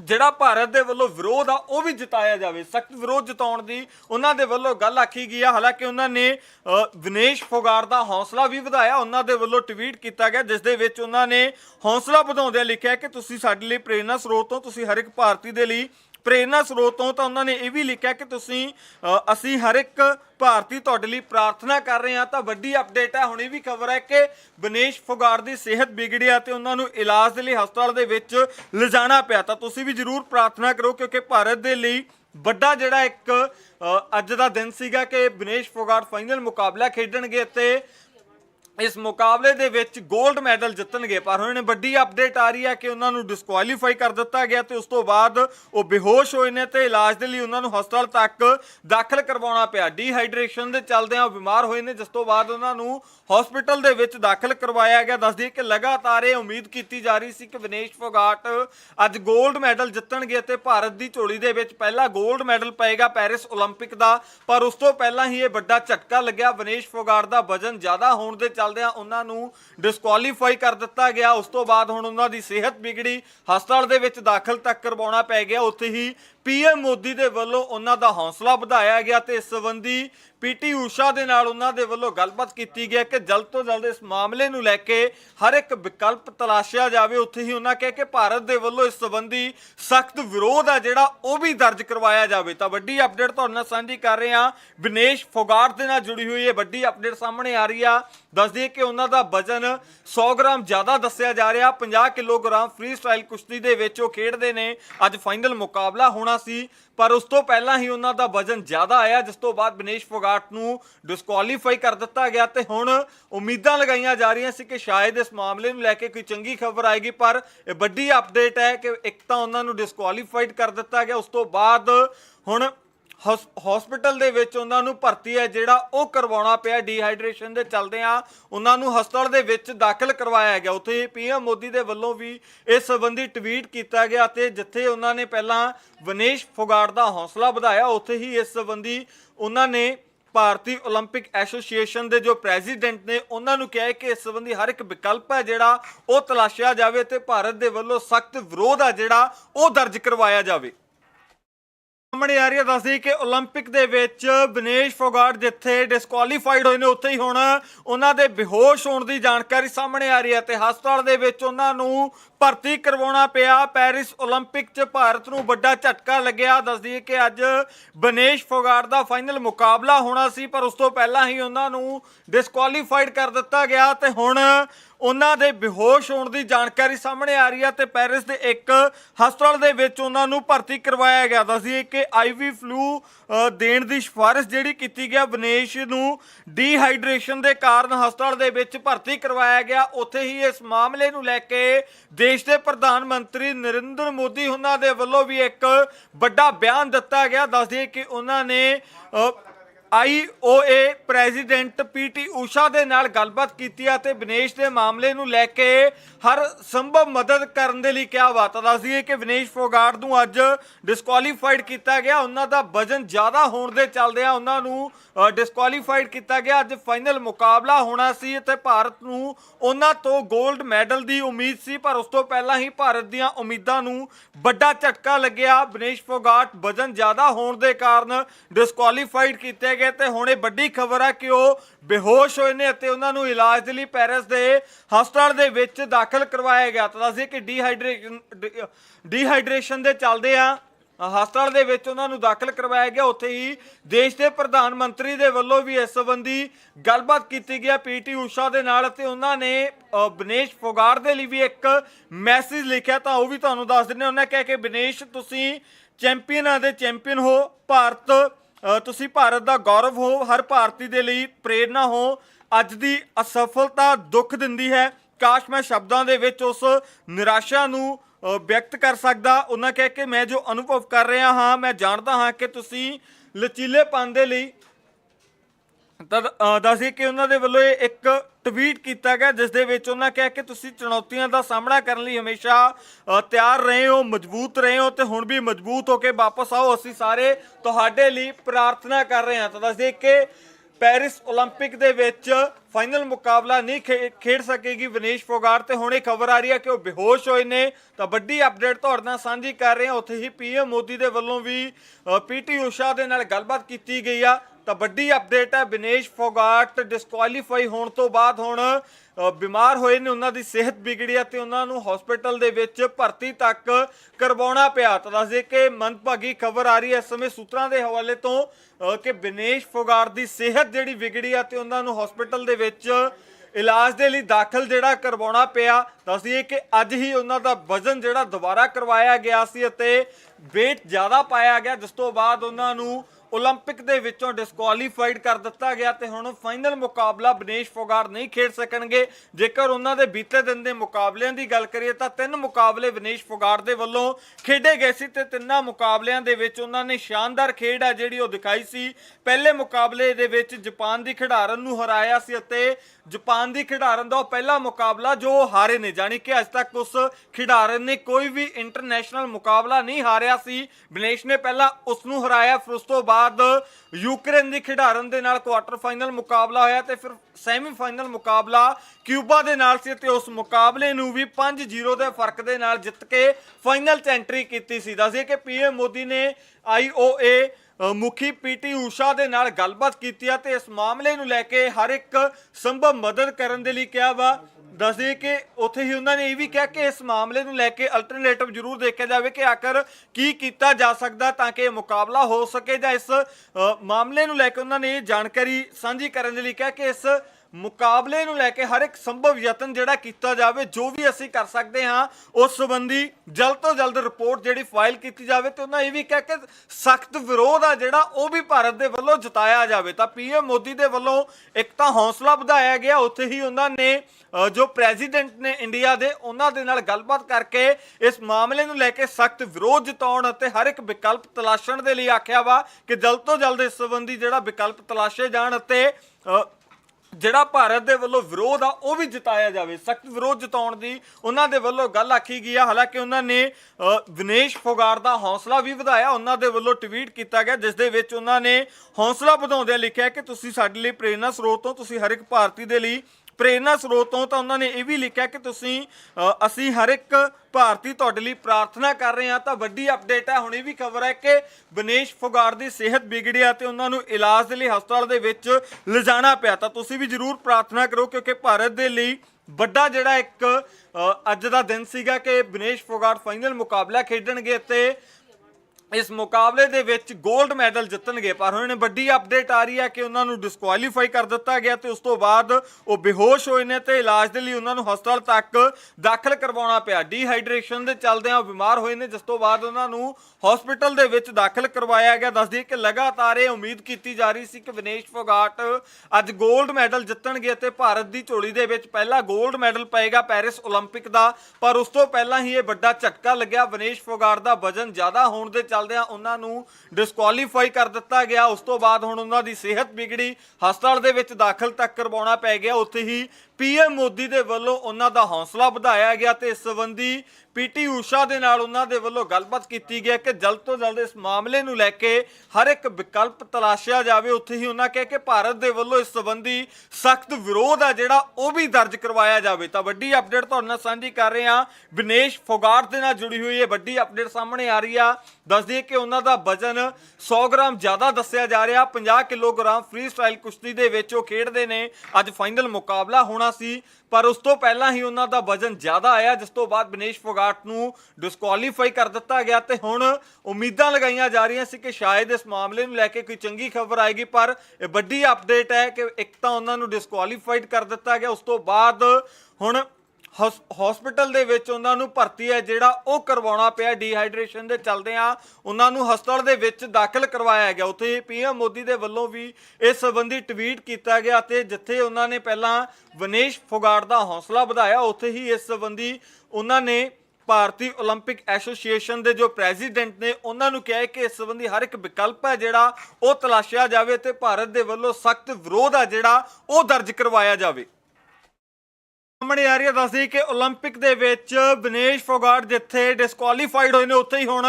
ਜਿਹੜਾ ਭਾਰਤ ਦੇ ਵੱਲੋਂ ਵਿਰੋਧ ਆ ਉਹ ਵੀ ਜਤਾਇਆ ਜਾਵੇ। ਸਖਤ ਵਿਰੋਧ ਜਤਾਉਣ ਦੀ ਉਹਨਾਂ ਦੇ ਵੱਲੋਂ ਗੱਲ ਆਖੀ ਗਈ ਆ। ਹਾਲਾਂਕਿ ਉਹਨਾਂ ਨੇ ਅ, ਵਿਨੇਸ਼ ਫੋਗਾਟ ਦਾ ਹੌਸਲਾ ਵੀ ਵਧਾਇਆ। ਉਹਨਾਂ ਦੇ ਵੱਲੋਂ ਟਵੀਟ ਕੀਤਾ ਗਿਆ ਜਿਸ ਦੇ ਵਿੱਚ ਉਹਨਾਂ ਨੇ ਹੌਸਲਾ ਵਧਾਉਂਦਿਆਂ ਲਿਖਿਆ ਕਿ ਤੁਸੀਂ ਸਾਡੇ ਲਈ ਪ੍ਰੇਰਨਾ ਸਰੋਤ ਹੋ ਤੁਸੀਂ ਹਰ ਇੱਕ ਭਾਰਤੀ ਦੇ ਲਈ ਪ੍ਰੇਰਨਾ ਸਰੋਤ ਤੋਂ ਤਾਂ ਉਹਨਾਂ ਨੇ ਇਹ ਵੀ ਲਿਖਿਆ ਕਿ ਤੁਸੀਂ ਅਸੀਂ ਹਰ ਇੱਕ ਭਾਰਤੀ ਤੁਹਾਡੇ ਲਈ ਪ੍ਰਾਰਥਨਾ ਕਰ ਰਹੇ ਹਾਂ, ਤਾਂ ਵੱਡੀ ਅਪਡੇਟ ਹੈ। ਹੁਣ ਇਹ ਵੀ ਖਬਰ ਹੈ ਕਿ ਬਨੇਸ਼ ਫੋਗਾਟ ਦੀ ਸਿਹਤ ਵਿਗੜੀ ਆ ਤੇ ਉਹਨਾਂ ਨੂੰ ਇਲਾਜ ਦੇ ਲਈ ਹਸਪਤਾਲ ਦੇ ਵਿੱਚ ਲਿਜਾਣਾ ਪਿਆ। ਤਾਂ ਤੁਸੀਂ ਵੀ ਜ਼ਰੂਰ ਪ੍ਰਾਰਥਨਾ ਕਰੋ ਕਿਉਂਕਿ ਭਾਰਤ ਦੇ ਲਈ ਵੱਡਾ ਜਿਹੜਾ ਇੱਕ ਅੱਜ ਦਾ ਦਿਨ ਸੀਗਾ ਕਿ ਬਨੇਸ਼ ਫੋਗਾਟ ਫਾਈਨਲ ਮੁਕਾਬਲਾ ਖੇਡਣਗੇ ਤੇ ਇਸ ਮੁਕਾਬਲੇ ਦੇ ਵਿੱਚ 골ਡ ਮੈਡਲ ਜਿੱਤਣਗੇ, ਪਰ ਹੁਣ ਵੱਡੀ ਅਪਡੇਟ ਆ ਰਹੀ ਹੈ ਕਿ ਉਹਨਾਂ ਨੂੰ ਡਿਸਕੁਆਲੀਫਾਈ ਕਰ ਦਿੱਤਾ ਗਿਆ ਤੇ ਉਸ ਤੋਂ ਬਾਅਦ ਉਹ ਬੇਹੋਸ਼ ਹੋਏ ਨੇ ਤੇ ਇਲਾਜ ਦੇ ਲਈ ਉਹਨਾਂ ਨੂੰ ਹਸਪਤਾਲ ਤੱਕ ਦਾਖਲ ਕਰਵਾਉਣਾ ਪਿਆ। ਡੀਹਾਈਡਰੇਸ਼ਨ ਦੇ ਚੱਲਦਿਆਂ ਉਹ ਬਿਮਾਰ ਹੋਏ ਨੇ, ਜਿਸ ਤੋਂ ਬਾਅਦ ਉਹਨਾਂ ਨੂੰ ਹਸਪੀਟਲ ਦੇ ਵਿੱਚ ਦਾਖਲ ਕਰਵਾਇਆ ਗਿਆ। ਦੱਸਦੀ ਕਿ ਲਗਾਤਾਰ ਇਹ ਉਮੀਦ ਕੀਤੀ ਜਾ ਰਹੀ ਸੀ ਕਿ ਵਿਨੇਸ਼ ਫੋਗਾਟ ਅੱਜ 골ਡ ਮੈਡਲ ਜਿੱਤਣਗੇ ਅਤੇ ਭਾਰਤ ਦੀ ਝੋਲੀ ਦੇ ਵਿੱਚ ਪਹਿਲਾ 골ਡ ਮੈਡਲ ਪਏਗਾ ਪੈਰਿਸ 올림픽 ਦਾ। ਪਰ ਉਸ ਤੋਂ ਪਹਿਲਾਂ ਹੀ ਇਹ ਵੱਡਾ ਝਟਕਾ ਲੱਗਿਆ। ਵਿਨੇਸ਼ ਫੋਗਾਟ ਦਾ ਵਜ਼ਨ ਜ਼ਿਆਦਾ ਹੋਣ ਦੇ ਚੱਲਦਿਆਂ ਉਹਨਾਂ ਨੂੰ ਡਿਸਕੁਆਲੀਫਾਈ ਕਰ ਦਿੱਤਾ ਗਿਆ। ਉਸ ਤੋਂ ਬਾਅਦ ਹੁਣ ਉਹਨਾਂ ਦੀ ਸਿਹਤ ਵਿਗੜੀ। ਹਸਪਤਾਲ ਦੇ ਵਿੱਚ ਦਾਖਲ ਤੱਕ ਕਰਵਾਉਣਾ ਪੈ ਗਿਆ। ਉੱਥੇ ਹੀ ਪੀਐਮ ਮੋਦੀ ਦੇ ਵੱਲੋਂ ਉਹਨਾਂ ਦਾ ਹੌਸਲਾ ਵਧਾਇਆ ਗਿਆ ਤੇ ਇਸ ਸੰਬੰਧੀ ਪੀਟੀ ਊਸ਼ਾ ਦੇ ਨਾਲ ਉਹਨਾਂ ਦੇ ਵੱਲੋਂ ਗੱਲਬਾਤ ਕੀਤੀ ਗਿਆ ਕਿ ਜਲਦ ਤੋਂ ਜਲਦ ਇਸ ਮਾਮਲੇ ਨੂੰ ਲੈ ਕੇ ਹਰ ਇੱਕ ਵਿਕਲਪ ਤਲਾਸ਼ਿਆ ਜਾਵੇ। ਉੱਥੇ ਹੀ ਉਹਨਾਂ ਕਹੇ ਕਿ ਭਾਰਤ ਦੇ ਵੱਲੋਂ ਇਸ ਸੰਬੰਧੀ ਸਖਤ ਵਿਰੋਧ ਆ ਜਿਹੜਾ, ਉਹ ਵੀ ਦਰਜ ਕਰਵਾਇਆ ਜਾਵੇ। ਤਾਂ ਵੱਡੀ ਅਪਡੇਟ ਤੁਹਾਡੇ ਨਾਲ ਸਾਂਝੀ ਕਰ ਰਹੇ ਹਾਂ। ਵਿਨੇਸ਼ ਫੋਗਾਟ ਦੇ ਨਾਲ ਜੁੜੀ ਹੋਈ ਇਹ ਵੱਡੀ ਅਪਡੇਟ ਸਾਹਮਣੇ ਆ ਰਹੀ ਆ। ਦੱਸ ਦਈਏ ਕਿ ਉਹਨਾਂ ਦਾ ਵਜ਼ਨ 100 ਗ੍ਰਾਮ ਜ਼ਿਆਦਾ ਦੱਸਿਆ ਜਾ ਰਿਹਾ। 50 ਕਿਲੋਗ੍ਰਾਮ ਫ੍ਰੀ ਸਟਾਈਲ ਕੁਸ਼ਤੀ ਦੇ ਵਿੱਚ ਉਹ ਖੇਡਦੇ ਨੇ। ਅੱਜ ਫਾਈਨਲ ਮੁਕਾਬਲਾ ਹੋਣਾ ਸੀ, ਪਰ ਉਸ ਤੋਂ ਪਹਿਲਾਂ ਹੀ ਉਹਨਾਂ ਦਾ ਵਜ਼ਨ ਜ਼ਿਆਦਾ ਆਇਆ, ਜਿਸ ਤੋਂ ਬਾਅਦ ਬਨੇਸ਼ ਫੋਗਾਟ ਨੂੰ ਡਿਸਕੁਆਲੀਫਾਈ ਕਰ ਦਿੱਤਾ ਗਿਆ ਤੇ ਹੁਣ ਉਮੀਦਾਂ ਲਗਾਈਆਂ ਜਾ ਰਹੀਆਂ ਸੀ ਕਿ ਸ਼ਾਇਦ ਇਸ ਮਾਮਲੇ ਨੂੰ ਲੈ ਕੇ ਕੋਈ ਚੰਗੀ ਖਬਰ ਆਏਗੀ, ਪਰ ਇਹ ਵੱਡੀ ਅਪਡੇਟ ਹੈ ਕਿ ਇੱਕ ਤਾਂ ਉਹਨਾਂ ਨੂੰ ਡਿਸਕੁਆਲੀਫਾਈਡ ਕਰ ਦਿੱਤਾ ਗਿਆ, ਉਸ ਤੋਂ ਬਾਅਦ ਹੁਣ ਹਸਪੀਟਲ ਦੇ ਵਿੱਚ ਉਹਨਾਂ ਨੂੰ ਭਰਤੀ ਹੈ ਜਿਹੜਾ ਉਹ ਕਰਵਾਉਣਾ ਪਿਆ ਡੀਹਾਈਡਰੇਸ਼ਨ ਦੇ ਚੱਲਦੇ ਆ ਉਹਨਾਂ ਨੂੰ ਹਸਪਤਾਲ ਦੇ ਵਿੱਚ ਦਾਖਲ ਕਰਵਾਇਆ ਗਿਆ ਉੱਥੇ ਪੀਐਮ ਮੋਦੀ ਦੇ ਵੱਲੋਂ ਵੀ ਇਸ ਸੰਬੰਧੀ ਟਵੀਟ ਕੀਤਾ ਗਿਆ ਤੇ ਜਿੱਥੇ ਉਹਨਾਂ ਨੇ ਪਹਿਲਾਂ ਵਿਨੇਸ਼ ਫੋਗਾਟ ਦਾ ਹੌਸਲਾ ਵਧਾਇਆ ਉੱਥੇ ਹੀ ਇਸ ਸੰਬੰਧੀ ਉਹਨਾਂ ਨੇ ਭਾਰਤੀ 올림픽 ਐਸੋਸੀਏਸ਼ਨ ਦੇ ਜੋ ਪ੍ਰੈਜ਼ੀਡੈਂਟ ਨੇ ਉਹਨਾਂ ਨੂੰ ਕਿਹਾ ਹੈ ਕਿ ਇਸ ਸੰਬੰਧੀ ਹਰ ਇੱਕ ਵਿਕਲਪ ਹੈ ਜਿਹੜਾ ਉਹ ਤਲਾਸ਼ਿਆ ਜਾਵੇ ਤੇ ਭਾਰਤ ਦੇ ਵੱਲੋਂ ਸਖਤ ਵਿਰੋਧ ਹੈ ਜਿਹੜਾ ਉਹ ਦਰਜ ਕਰਵਾਇਆ ਜਾਵੇ ਸਾਹਮਣੇ ਆ ਰਹੀ ਹੈ ਦੱਸਦੀ ਕਿ 올림픽 ਦੇ ਵਿੱਚ ਬਨੇਸ਼ ਫੋਗਾਟ ਜਿੱਥੇ ਡਿਸਕੁਆਲੀਫਾਈਡ ਹੋਏ ਨੇ ਉੱਥੇ ਹੀ ਹੁਣ ਉਹਨਾਂ ਦੇ ਬੇਹੋਸ਼ ਹੋਣ ਦੀ ਜਾਣਕਾਰੀ ਸਾਹਮਣੇ ਆ ਰਹੀ ਹੈ ਤੇ ਹਸਪਤਾਲ ਦੇ ਵਿੱਚ ਉਹਨਾਂ ਨੂੰ ਭਰਤੀ ਕਰਵਾਉਣਾ ਪਿਆ ਪੈਰਿਸ 올림픽 'ਚ ਭਾਰਤ ਨੂੰ ਵੱਡਾ ਝਟਕਾ ਲੱਗਿਆ ਦੱਸ ਦਈਏ ਕਿ ਅੱਜ ਬਨੇਸ਼ ਫੋਗਾਟ ਦਾ ਫਾਈਨਲ ਮੁਕਾਬਲਾ ਹੋਣਾ ਸੀ ਪਰ ਉਸ ਤੋਂ ਪਹਿਲਾਂ ਹੀ ਉਹਨਾਂ ਨੂੰ ਡਿਸਕੁਆਲੀਫਾਈਡ ਕਰ ਦਿੱਤਾ ਗਿਆ ਤੇ ਹੁਣ ਉਹਨਾਂ ਦੇ ਬੇਹੋਸ਼ ਹੋਣ ਦੀ ਜਾਣਕਾਰੀ ਸਾਹਮਣੇ ਆ ਰਹੀ ਹੈ ਤੇ ਪੈਰਿਸ ਦੇ ਇੱਕ ਹਸਪਤਾਲ ਦੇ ਵਿੱਚ ਉਹਨਾਂ ਨੂੰ ਭਰਤੀ ਕਰਵਾਇਆ ਗਿਆ। ਦੱਸਦੀ ਦਈਏ ਕਿ ਆਈਵੀ ਫਲੂ ਦੇਣ ਦੀ ਸਿਫਾਰਿਸ਼ ਜਿਹੜੀ ਕੀਤੀ ਗਿਆ ਬਨੇਸ਼ ਨੂੰ ਡੀਹਾਈਡਰੇਸ਼ਨ ਦੇ ਕਾਰਨ ਹਸਪਤਾਲ ਦੇ ਵਿੱਚ ਭਰਤੀ ਕਰਵਾਇਆ ਗਿਆ। ਉੱਥੇ ਹੀ ਇਸ ਮਾਮਲੇ ਨੂੰ ਲੈ ਕੇ ਦੇਸ਼ ਦੇ ਪ੍ਰਧਾਨ ਮੰਤਰੀ ਨਰਿੰਦਰ ਮੋਦੀ ਉਹਨਾਂ ਦੇ ਵੱਲੋਂ ਵੀ ਇੱਕ ਵੱਡਾ ਬਿਆਨ ਦਿੱਤਾ ਗਿਆ। ਦੱਸਦੀ ਦਈਏ ਕਿ ਉਹਨਾਂ ਨੇ ਆਈਓਏ ਪ੍ਰੈਜ਼ੀਡੈਂਟ ਪੀਟੀ ਊਸ਼ਾ ਦੇ ਨਾਲ ਗੱਲਬਾਤ ਕੀਤੀ ਹੈ ਤੇ ਵਿਨੇਸ਼ ਦੇ ਮਾਮਲੇ ਨੂੰ ਲੈ ਕੇ ਹਰ ਸੰਭਵ ਮਦਦ ਕਰਨ ਦੇ ਲਈ ਕਿਹਾ ਵਾ ਤਾਂ ਦੱਸਦੀਏ ਕਿ ਵਿਨੇਸ਼ ਫੋਗਾਟ ਨੂੰ ਅੱਜ ਡਿਸਕੁਆਲੀਫਾਈਡ ਕੀਤਾ ਗਿਆ। ਉਹਨਾਂ ਦਾ ਵਜਨ ਜ਼ਿਆਦਾ ਹੋਣ ਦੇ ਚੱਲਦੇ ਉਹਨਾਂ ਨੂੰ ਡਿਸਕੁਆਲੀਫਾਈਡ ਕੀਤਾ ਗਿਆ। ਅੱਜ ਫਾਈਨਲ ਮੁਕਾਬਲਾ ਹੋਣਾ ਸੀ ਤੇ ਭਾਰਤ ਨੂੰ ਉਹਨਾਂ ਤੋਂ 골ਡ ਮੈਡਲ ਦੀ ਉਮੀਦ ਸੀ, ਪਰ ਉਸ ਤੋਂ ਪਹਿਲਾਂ ਹੀ ਭਾਰਤ ਦੀਆਂ ਉਮੀਦਾਂ ਨੂੰ ਵੱਡਾ ਝਟਕਾ ਲੱਗਿਆ। ਵਿਨੇਸ਼ ਫੋਗਾਟ ਵਜਨ ਜ਼ਿਆਦਾ ਹੋਣ ਦੇ ਕਾਰਨ ਡਿਸਕੁਆਲੀਫਾਈਡ ਕੀਤੇ ਗਏ। ਤੇ ਹੁਣ ਇਹ ਵੱਡੀ ਖਬਰ ਹੈ ਕਿ ਉਹ ਬੇਹੋਸ਼ ਹੋਏ ਨੇ ਅਤੇ ਉਹਨਾਂ ਨੂੰ ਇਲਾਜ ਦੇ ਲਈ ਪੈਰਿਸ ਦੇ ਹਸਪਤਾਲ ਦੇ ਵਿੱਚ ਦਾਖਲ ਕਰਵਾਇਆ ਗਿਆ। ਤਾਂ ਦੱਸਦੇ ਕਿ ਡੀਹਾਈਡਰੇਸ਼ਨ ਡੀਹਾਈਡਰੇਸ਼ਨ ਦੇ ਚੱਲਦੇ ਆ ਹਸਪਤਾਲ ਦੇ ਵਿੱਚ ਉਹਨਾਂ ਨੂੰ ਦਾਖਲ ਕਰਵਾਇਆ ਗਿਆ। ਉੱਥੇ ਹੀ ਦੇਸ਼ ਦੇ ਪ੍ਰਧਾਨ ਮੰਤਰੀ ਦੇ ਵੱਲੋਂ ਵੀ ਇਸ ਸੰਬੰਧੀ ਗੱਲਬਾਤ ਕੀਤੀ ਗਿਆ ਪੀਟੀ ਊਸ਼ਾ ਦੇ ਨਾਲ ਅਤੇ ਉਹਨਾਂ ਨੇ ਅ, ਬਨੇਸ਼ ਫੋਗਾਰ ਦੇ ਲਈ ਵੀ ਇੱਕ ਮੈਸੇਜ ਲਿਖਿਆ। ਤਾਂ ਉਹ ਵੀ ਤੁਹਾਨੂੰ ਦੱਸ ਦਿੰਦੇ ਉਹਨਾਂ ਕਿਹਾ ਕਿ ਬਨੇਸ਼ ਤੁਸੀਂ ਚੈਂਪੀਅਨਾਂ ਦੇ ਚੈਂਪੀਅਨ ਹੋ। ਭਾਰਤ ਤੁਸੀਂ ਭਾਰਤ ਦਾ ਗੌਰਵ ਹੋ, ਹਰ ਭਾਰਤੀ ਦੇ ਲਈ ਪ੍ਰੇਰਣਾ ਹੋ, ਅੱਜ ਦੀ ਅਸਫਲਤਾ ਦੁੱਖ ਦਿੰਦੀ ਹੈ। ਕਾਸ਼ ਮੈਂ ਸ਼ਬਦਾਂ ਦੇ ਵਿੱਚ ਉਸ ਨਿਰਾਸ਼ਾ ਨੂੰ ਵਿਅਕਤ ਕਰ ਸਕਦਾ। ਉਹਨਾਂ ਕਹਿ ਕੇ ਮੈਂ ਜੋ ਅਨੁਭਵ ਕਰ ਰਿਹਾ ਹਾਂ, ਮੈਂ ਜਾਣਦਾ ਹਾਂ ਕਿ ਤੁਸੀਂ ਲਚੀਲੇਪਨ ਦੇ ਲਈ ਤਾਂ ਅ, ਦੱਸੀ ਕਿ ਉਹਨਾਂ ਦੇ ਵੱਲੋਂ ਇਹ ਇੱਕ ਟਵੀਟ ਕੀਤਾ ਗਿਆ ਜਿਸ ਦੇ ਵਿੱਚ ਉਹਨਾਂ ਕਿਹਾ ਕਿ ਤੁਸੀਂ ਚੁਣੌਤੀਆਂ ਦਾ ਸਾਹਮਣਾ ਕਰਨ ਲਈ ਹਮੇਸ਼ਾ ਅ, ਤਿਆਰ ਰਹੇ ਹੋ ਮਜ਼ਬੂਤ ਰਹੇ ਹੋ ਤੇ ਹੁਣ ਵੀ ਮਜ਼ਬੂਤ ਹੋ ਕੇ ਵਾਪਸ ਆਓ ਅਸੀਂ ਸਾਰੇ ਤੁਹਾਡੇ ਲਈ ਪ੍ਰਾਰਥਨਾ ਕਰ ਰਹੇ ਹਾਂ ਤਾਂ ਦੱਸਦੇ ਕਿ ਪੈਰਿਸ 올림픽 ਦੇ ਵਿੱਚ ਫਾਈਨਲ ਮੁਕਾਬਲਾ ਨਹੀਂ ਖੇ- ਖੇਡ ਸਕੇਗੀ ਵਿਨੇਸ਼ ਫੋਗਾਟ ਤੇ ਹੁਣ ਇਹ ਖਬਰ ਆ ਰਹੀ ਹੈ ਕਿ ਉਹ ਬੇਹੋਸ਼ ਹੋਏ ਨੇ ਤਾਂ ਵੱਡੀ ਅਪਡੇਟ ਤੁਹਾਡੇ ਨਾਲ ਸਾਂਝੀ ਕਰ ਰਹੇ ਹਾਂ ਉੱਥੇ ਹੀ ਪੀਐਮ ਮੋਦੀ ਦੇ ਵੱਲੋਂ ਵੀ ਪੀਟੀ ਊਸ਼ਾ ਦੇ ਨਾਲ ਗੱਲਬਾਤ ਕੀਤੀ ਗਈ ਆ ਤਾਂ ਵੱਡੀ ਅਪਡੇਟ ਹੈ ਵਿਨੇਸ਼ ਫੋਗਾਟ ਡਿਸਕੁਆਲੀਫਾਈ ਹੋਣ ਤੋਂ ਬਾਅਦ ਹੁਣ ਬਿਮਾਰ ਹੋਏ ਨੇ, ਉਹਨਾਂ ਦੀ ਸਿਹਤ ਵਿਗੜੀ ਅਤੇ ਉਹਨਾਂ ਨੂੰ ਹਸਪੀਟਲ ਦੇ ਵਿੱਚ ਭਰਤੀ ਤੱਕ ਕਰਵਾਉਣਾ ਪਿਆ। ਤਾਂ ਦੱਸਦੇ ਕਿ ਮੰਦਭਾਗੀ ਖਬਰ ਆ ਰਹੀ ਹੈ, ਇਸ ਸਮੇਂ ਸੂਤਰਾਂ ਦੇ ਹਵਾਲੇ ਤੋਂ ਕਿ ਵਿਨੇਸ਼ ਫੋਗਾਟ ਦੀ ਸਿਹਤ ਜਿਹੜੀ ਵਿਗੜੀ ਆ ਤੇ ਉਹਨਾਂ ਨੂੰ ਹਸਪੀਟਲ ਦੇ ਵਿੱਚ ਇਲਾਜ ਦੇ ਲਈ ਦਾਖਲ ਜਿਹੜਾ ਕਰਵਾਉਣਾ ਪਿਆ। ਦੱਸਦੀਏ ਕਿ ਅੱਜ ਹੀ ਉਹਨਾਂ ਦਾ ਵਜ਼ਨ ਜਿਹੜਾ ਦੁਬਾਰਾ ਕਰਵਾਇਆ ਗਿਆ ਸੀ ਅਤੇ weight ਜ਼ਿਆਦਾ ਪਾਇਆ ਗਿਆ, ਜਿਸ ਤੋਂ ਬਾਅਦ ਉਹਨਾਂ ਨੂੰ 올림픽 ਦੇ ਵਿੱਚੋਂ ਡਿਸਕੁਆਲੀਫਾਈਡ ਕਰ ਦਿੱਤਾ ਗਿਆ ਤੇ ਹੁਣ ਫਾਈਨਲ ਮੁਕਾਬਲਾ ਬਨੇਸ਼ ਫੋਗਾਟ ਨਹੀਂ ਖੇਡ ਸਕਣਗੇ ਜੇਕਰ ਉਹਨਾਂ ਦੇ ਬੀਤੇ ਦਿਨ ਦੇ ਮੁਕਾਬਲਿਆਂ ਦੀ ਗੱਲ ਕਰੀਏ ਤਾਂ ਤਿੰਨ ਮੁਕਾਬਲੇ ਬਨੇਸ਼ ਫੋਗਾਟ ਦੇ ਵੱਲੋਂ ਖੇਡੇ ਗਏ ਸੀ ਤੇ ਤਿੰਨਾਂ ਮੁਕਾਬਲਿਆਂ ਦੇ ਵਿੱਚ ਉਹਨਾਂ ਨੇ ਸ਼ਾਨਦਾਰ ਖੇਡ ਆ ਜਿਹੜੀ ਉਹ ਦਿਖਾਈ ਸੀ ਪਹਿਲੇ ਮੁਕਾਬਲੇ ਦੇ ਵਿੱਚ ਜਾਪਾਨ ਦੀ ਖਿਡਾਰਨ ਨੂੰ ਹਰਾਇਆ ਸੀ ਅਤੇ ਜਾਪਾਨ ਦੀ ਖਿਡਾਰਨ ਦਾ ਉਹ ਪਹਿਲਾ ਮੁਕਾਬਲਾ ਜੋ ਉਹ ਹਾਰੇ ਨੇ। ਜਾਣੀ ਕਿ ਅੱਜ ਤੱਕ ਉਸ ਖਿਡਾਰਨ ਨੇ ਕੋਈ ਵੀ ਇੰਟਰਨੈਸ਼ਨਲ ਮੁਕਾਬਲਾ ਨਹੀਂ ਹਾਰਿਆ ਸੀ। ਬਨੇਸ਼ ਨੇ ਪਹਿਲਾਂ ਉਸ ਨੂੰ ਹਰਾਇਆ, ਫਿਰ ਉਸ ਤੋਂ ਬਾਅਦ ਯੂਕਰੇਨ ਦੀ ਖਿਡਾਰਨ ਦੇ ਨਾਲ ਕੁਆਟਰ ਫਾਈਨਲ ਮੁਕਾਬਲਾ ਹੋਇਆ ਤੇ ਫਿਰ ਸੈਮੀ ਫਾਈਨਲ ਮੁਕਾਬਲਾ ਕਿਊਬਾ ਦੇ ਨਾਲ ਸੀ ਤੇ ਉਸ ਮੁਕਾਬਲੇ ਨੂੰ ਵੀ 5-0 ਦੇ ਫ਼ਰਕ ਦੇ ਨਾਲ ਜਿੱਤ ਕੇ ਫਾਈਨਲ 'ਚ ਐਂਟਰੀ ਕੀਤੀ ਸੀ। ਦੱਸਿਏ ਕਿ ਪੀਐਮ ਮੋਦੀ ਨੇ ਆਈਓਏ ਅ, ਮੁਖੀ ਪੀਟੀ ਊਸ਼ਾ ਦੇ ਨਾਲ ਗੱਲਬਾਤ ਕੀਤੀ ਆ ਤੇ ਇਸ ਮਾਮਲੇ ਨੂੰ ਲੈ ਕੇ ਹਰ ਇੱਕ ਸੰਭਵ ਮਦਦ ਕਰਨ ਦੇ ਲਈ ਕਿਹਾ ਵਾ। ਦੱਸਦੇ ਕਿ ਉੱਥੇ ਹੀ ਉਹਨਾਂ ਨੇ ਇਹ ਵੀ ਕਿਹਾ ਕਿ ਇਸ ਮਾਮਲੇ ਨੂੰ ਲੈ ਕੇ ਅਲਟਰਨੇਟਿਵ ਜ਼ਰੂਰ ਦੇਖਿਆ ਜਾਵੇ ਕਿ ਆਖਰ ਕੀ ਕੀਤਾ ਜਾ ਸਕਦਾ ਤਾਂ ਕਿ ਇਹ ਮੁਕਾਬਲਾ ਹੋ ਸਕੇ ਜਾਂ ਇਸ ਮਾਮਲੇ ਨੂੰ ਲੈ ਕੇ ਉਹਨਾਂ ਨੇ ਇਹ ਜਾਣਕਾਰੀ ਸਾਂਝੀ ਕਰਨ ਦੇ ਲਈ ਕਿਹਾ ਕਿ ਇਸ ਮੁਕਾਬਲੇ ਨੂੰ ਲੈ ਕੇ ਹਰ ਇੱਕ ਸੰਭਵ ਯਤਨ ਜਿਹੜਾ ਕੀਤਾ ਜਾਵੇ, ਜੋ ਵੀ ਅਸੀਂ ਕਰ ਸਕਦੇ ਹਾਂ, ਉਸ ਸੰਬੰਧੀ ਜਲਦ ਤੋਂ ਜਲਦ ਰਿਪੋਰਟ ਜਿਹੜੀ ਫਾਈਲ ਕੀਤੀ ਜਾਵੇ ਤੇ ਉਹਨਾਂ ਇਹ ਵੀ ਕਿਹਾ ਕਿ ਸਖਤ ਵਿਰੋਧ ਆ ਜਿਹੜਾ ਉਹ ਵੀ ਭਾਰਤ ਦੇ ਵੱਲੋਂ ਜਤਾਇਆ ਜਾਵੇ। ਤਾਂ ਪੀਐਮ ਮੋਦੀ ਦੇ ਵੱਲੋਂ ਇੱਕ ਤਾਂ ਹੌਸਲਾ ਵਧਾਇਆ ਗਿਆ, ਉੱਥੇ ਹੀ ਉਹਨਾਂ ਨੇ ਜੋ ਪ੍ਰੈਜ਼ੀਡੈਂਟ ਨੇ ਇੰਡੀਆ ਦੇ, ਉਹਨਾਂ ਦੇ ਨਾਲ ਗੱਲਬਾਤ ਕਰਕੇ ਇਸ ਮਾਮਲੇ ਨੂੰ ਲੈ ਕੇ ਸਖਤ ਵਿਰੋਧ ਜਤਾਉਣ ਅਤੇ ਹਰ ਇੱਕ ਵਿਕਲਪ ਤਲਾਸ਼ਣ ਦੇ ਲਈ ਆਖਿਆ ਵਾ ਕਿ ਜਲਦ ਤੋਂ ਜਲਦ ਇਸ ਸੰਬੰਧੀ ਜਿਹੜਾ ਵਿਕਲਪ ਤਲਾਸ਼ੇ ਜਾਣ ਅਤੇ ਜਿਹੜਾ ਭਾਰਤ ਦੇ ਵੱਲੋਂ ਵਿਰੋਧ ਆ ਉਹ ਵੀ ਜਿਤਾਇਆ ਜਾਵੇ। ਸਖਤ ਵਿਰੋਧ ਜਤਾਉਣ ਦੀ ਉਹਨਾਂ ਦੇ ਵੱਲੋਂ ਗੱਲ ਆਖੀ ਗਈ ਆ। ਹਾਲਾਂਕਿ ਉਹਨਾਂ ਨੇ ਅ, ਵਿਨੇਸ਼ ਫੋਗਾਰ ਦਾ ਹੌਸਲਾ ਵੀ ਵਧਾਇਆ। ਉਹਨਾਂ ਦੇ ਵੱਲੋਂ ਟਵੀਟ ਕੀਤਾ ਗਿਆ ਜਿਸ ਦੇ ਵਿੱਚ ਉਹਨਾਂ ਨੇ ਹੌਸਲਾ ਵਧਾਉਂਦਿਆਂ ਲਿਖਿਆ ਕਿ ਤੁਸੀਂ ਸਾਡੇ ਲਈ ਪ੍ਰੇਰਨਾ ਸਰੋਤ ਹੋ ਤੁਸੀਂ ਹਰ ਇੱਕ ਭਾਰਤੀ ਦੇ ਲਈ ਪ੍ਰੇਰਨਾ ਸਰੋਤ ਤੋਂ ਤਾਂ ਉਹਨਾਂ ਨੇ ਇਹ ਵੀ ਲਿਖਿਆ ਕਿ ਤੁਸੀਂ ਅਸੀਂ ਹਰ ਇੱਕ ਭਾਰਤੀ ਤੁਹਾਡੇ ਲਈ ਪ੍ਰਾਰਥਨਾ ਕਰ ਰਹੇ ਹਾਂ। ਤਾਂ ਵੱਡੀ ਅਪਡੇਟ ਹੈ, ਹੁਣ ਇਹ ਵੀ ਖਬਰ ਹੈ ਕਿ ਬਨੇਸ਼ ਫੋਗਾਰ ਦੀ ਸਿਹਤ ਵਿਗੜਿਆ ਤੇ ਉਹਨਾਂ ਨੂੰ ਇਲਾਜ ਦੇ ਲਈ ਹਸਪਤਾਲ ਦੇ ਵਿੱਚ ਲਿਜਾਣਾ ਪਿਆ। ਤਾਂ ਤੁਸੀਂ ਵੀ ਜਰੂਰ ਪ੍ਰਾਰਥਨਾ ਕਰੋ ਕਿਉਂਕਿ ਭਾਰਤ ਦੇ ਲਈ ਵੱਡਾ ਜਿਹੜਾ ਇੱਕ ਅੱਜ ਦਾ ਦਿਨ ਸੀਗਾ ਕਿ ਵਿਨੇਸ਼ ਫੋਗਾਟ ਫਾਈਨਲ ਮੁਕਾਬਲਾ ਖੇਡਣਗੇ ਤੇ ਇਸ ਮੁਕਾਬਲੇ ਦੇ ਵਿੱਚ 골ਡ ਮੈਡਲ ਜਿੱਤਣਗੇ, ਪਰ ਹੁਣ ਵੱਡੀ ਅਪਡੇਟ ਆ ਰਹੀ ਹੈ ਕਿ ਉਹਨਾਂ ਨੂੰ ਡਿਸਕੁਆਲੀਫਾਈ ਕਰ ਦਿੱਤਾ ਗਿਆ ਤੇ ਉਸ ਤੋਂ ਬਾਅਦ ਉਹ ਬੇਹੋਸ਼ ਹੋਏ ਨੇ ਤੇ ਇਲਾਜ ਦੇ ਲਈ ਉਹਨਾਂ ਨੂੰ ਹਸਪਤਾਲ ਤੱਕ ਦਾਖਲ ਕਰਵਾਉਣਾ ਪਿਆ। ਡੀਹਾਈਡਰੇਸ਼ਨ ਦੇ ਚੱਲਦਿਆਂ ਉਹ ਬਿਮਾਰ ਹੋਏ ਨੇ, ਜਿਸ ਤੋਂ ਬਾਅਦ ਉਹਨਾਂ ਨੂੰ ਹਸਪੀਟਲ ਦੇ ਵਿੱਚ ਦਾਖਲ ਕਰਵਾਇਆ ਗਿਆ। ਦੱਸਦੀ ਹੈ ਕਿ ਲਗਾਤਾਰ ਇਹ ਉਮੀਦ ਕੀਤੀ ਜਾ ਰਹੀ ਸੀ ਕਿ ਵਿਨੇਸ਼ ਫੋਗਾਟ ਅੱਜ 골ਡ ਮੈਡਲ ਜਿੱਤਣਗੇ ਅਤੇ ਭਾਰਤ ਦੀ ਝੋਲੀ ਦੇ ਵਿੱਚ ਪਹਿਲਾ 골ਡ ਮੈਡਲ ਪਏਗਾ ਪੈਰਿਸ 올림픽 ਦਾ, ਪਰ ਉਸ ਤੋਂ ਪਹਿਲਾਂ ਹੀ ਇਹ ਵੱਡਾ ਝਟਕਾ ਲੱਗਿਆ। ਵਿਨੇਸ਼ ਫੋਗਾਟ ਦਾ ਵਜ਼ਨ ਜ਼ਿਆਦਾ ਹੋਣ ਦੇ ਚੱਲ ਚੱਲਦਿਆਂ ਉਹਨਾਂ ਨੂੰ ਡਿਸਕੁਆਲੀਫਾਈ ਕਰ ਦਿੱਤਾ ਗਿਆ। ਉਸ ਤੋਂ ਬਾਅਦ ਹੁਣ ਉਹਨਾਂ ਦੀ ਸਿਹਤ ਵਿਗੜੀ। ਹਸਪਤਾਲ ਦੇ ਵਿੱਚ ਦਾਖਲ ਤੱਕ ਕਰਵਾਉਣਾ ਪੈ ਗਿਆ। ਉੱਥੇ ਹੀ ਪੀਐਮ ਮੋਦੀ ਦੇ ਵੱਲੋਂ ਉਹਨਾਂ ਦਾ ਹੌਸਲਾ ਵਧਾਇਆ ਗਿਆ ਤੇ ਇਸ ਸੰਬੰਧੀ ਪੀਟੀ ਊਸ਼ਾ ਦੇ ਨਾਲ ਉਹਨਾਂ ਦੇ ਵੱਲੋਂ ਗੱਲਬਾਤ ਕੀਤੀ ਗਈ ਕਿ ਜਲਦ ਤੋਂ ਜਲਦ ਇਸ ਮਾਮਲੇ ਨੂੰ ਲੈ ਕੇ ਹਰ ਇੱਕ ਵਿਕਲਪ ਤਲਾਸ਼ਿਆ ਜਾਵੇ। ਉੱਥੇ ਹੀ ਉਹਨਾਂ ਕਹੇ ਕਿ ਭਾਰਤ ਦੇ ਵੱਲੋਂ ਇਸ ਸੰਬੰਧੀ ਸਖਤ ਵਿਰੋਧ ਆ ਜਿਹੜਾ ਉਹ ਵੀ ਦਰਜ ਕਰਵਾਇਆ ਜਾਵੇ। ਤਾਂ ਵੱਡੀ ਅਪਡੇਟ ਤੁਹਾਡੇ ਨਾਲ ਸਾਂਝੀ ਕਰ ਰਹੇ ਹਾਂ। ਵਿਨੇਸ਼ ਫੋਗਾਟ ਦੇ ਨਾਲ ਜੁੜੀ ਹੋਈ ਇਹ ਵੱਡੀ ਅਪਡੇਟ ਸਾਹਮਣੇ ਆ ਰਹੀ ਆ। ਦੱਸ ਦਈਏ ਕਿ ਉਹਨਾਂ ਦਾ ਵਜ਼ਨ 100 ਗ੍ਰਾਮ ਜ਼ਿਆਦਾ ਦੱਸਿਆ ਜਾ ਰਿਹਾ। 50 ਕਿਲੋਗ੍ਰਾਮ ਫ੍ਰੀ ਸਟਾਈਲ ਕੁਸ਼ਤੀ ਦੇ ਵਿੱਚ ਉਹ ਖੇਡਦੇ ਨੇ। ਅੱਜ ਫਾਈਨਲ ਮੁਕਾਬਲਾ ਹੋਣਾ ਸੀ, ਪਰ ਉਸ ਤੋਂ ਪਹਿਲਾਂ ਹੀ ਉਹਨਾਂ ਦਾ ਵਜ਼ਨ ਜ਼ਿਆਦਾ ਆਇਆ, ਜਿਸ ਤੋਂ ਬਾਅਦ ਵਿਨੇਸ਼ ਫੋਗਾਟ ਨੂੰ ਡਿਸਕੁਆਲੀਫਾਈ ਕਰ ਦਿੱਤਾ ਗਿਆ ਤੇ ਹੁਣ ਉਮੀਦਾਂ ਲਗਾਈਆਂ ਜਾ ਰਹੀਆਂ ਸੀ ਕਿ ਸ਼ਾਇਦ ਇਸ ਮਾਮਲੇ ਨੂੰ ਲੈ ਕੇ ਕੋਈ ਚੰਗੀ ਖਬਰ ਆਏਗੀ, ਪਰ ਇਹ ਵੱਡੀ ਅਪਡੇਟ ਹੈ ਕਿ ਇੱਕ ਤਾਂ ਉਹਨਾਂ ਨੂੰ ਡਿਸਕੁਆਲੀਫਾਈਡ ਕਰ ਦਿੱਤਾ ਗਿਆ, ਉਸ ਤੋਂ ਬਾਅਦ ਹੁਣ ਹਸਪੀਟਲ ਦੇ ਵਿੱਚ ਉਹਨਾਂ ਨੂੰ ਭਰਤੀ ਹੈ ਜਿਹੜਾ ਉਹ ਕਰਵਾਉਣਾ ਪਿਆ ਡੀਹਾਈਡਰੇਸ਼ਨ ਦੇ ਚੱਲਦੇ ਆ ਉਹਨਾਂ ਨੂੰ ਹਸਪਤਾਲ ਦੇ ਵਿੱਚ ਦਾਖਲ ਕਰਵਾਇਆ ਗਿਆ ਉੱਥੇ ਪੀਐਮ ਮੋਦੀ ਦੇ ਵੱਲੋਂ ਵੀ ਇਸ ਸੰਬੰਧੀ ਟਵੀਟ ਕੀਤਾ ਗਿਆ ਤੇ ਜਿੱਥੇ ਉਹਨਾਂ ਨੇ ਪਹਿਲਾਂ ਵਿਨੇਸ਼ ਫੋਗਾਟ ਦਾ ਹੌਸਲਾ ਵਧਾਇਆ ਉੱਥੇ ਹੀ ਇਸ ਸੰਬੰਧੀ ਉਹਨਾਂ ਨੇ ਭਾਰਤੀ 올림픽 ਐਸੋਸੀਏਸ਼ਨ ਦੇ ਜੋ ਪ੍ਰੈਜ਼ੀਡੈਂਟ ਨੇ ਉਹਨਾਂ ਨੂੰ ਕਿਹਾ ਹੈ ਕਿ ਇਸ ਸੰਬੰਧੀ ਹਰ ਇੱਕ ਵਿਕਲਪ ਹੈ ਜਿਹੜਾ ਉਹ ਤਲਾਸ਼ਿਆ ਜਾਵੇ ਤੇ ਭਾਰਤ ਦੇ ਵੱਲੋਂ ਸਖਤ ਵਿਰੋਧ ਹੈ ਜਿਹੜਾ ਉਹ ਦਰਜ ਕਰਵਾਇਆ ਜਾਵੇ ਸਾਹਮਣੇ ਆ ਰਹੀ ਹੈ ਦੱਸਦੀ ਕਿ 올림픽 ਦੇ ਵਿੱਚ ਵਿਨੇਸ਼ ਫੋਗਾਟ ਜਿੱਥੇ ਡਿਸਕੁਆਲੀਫਾਈਡ ਹੋਏ ਨੇ ਉੱਥੇ ਹੀ ਹੁਣ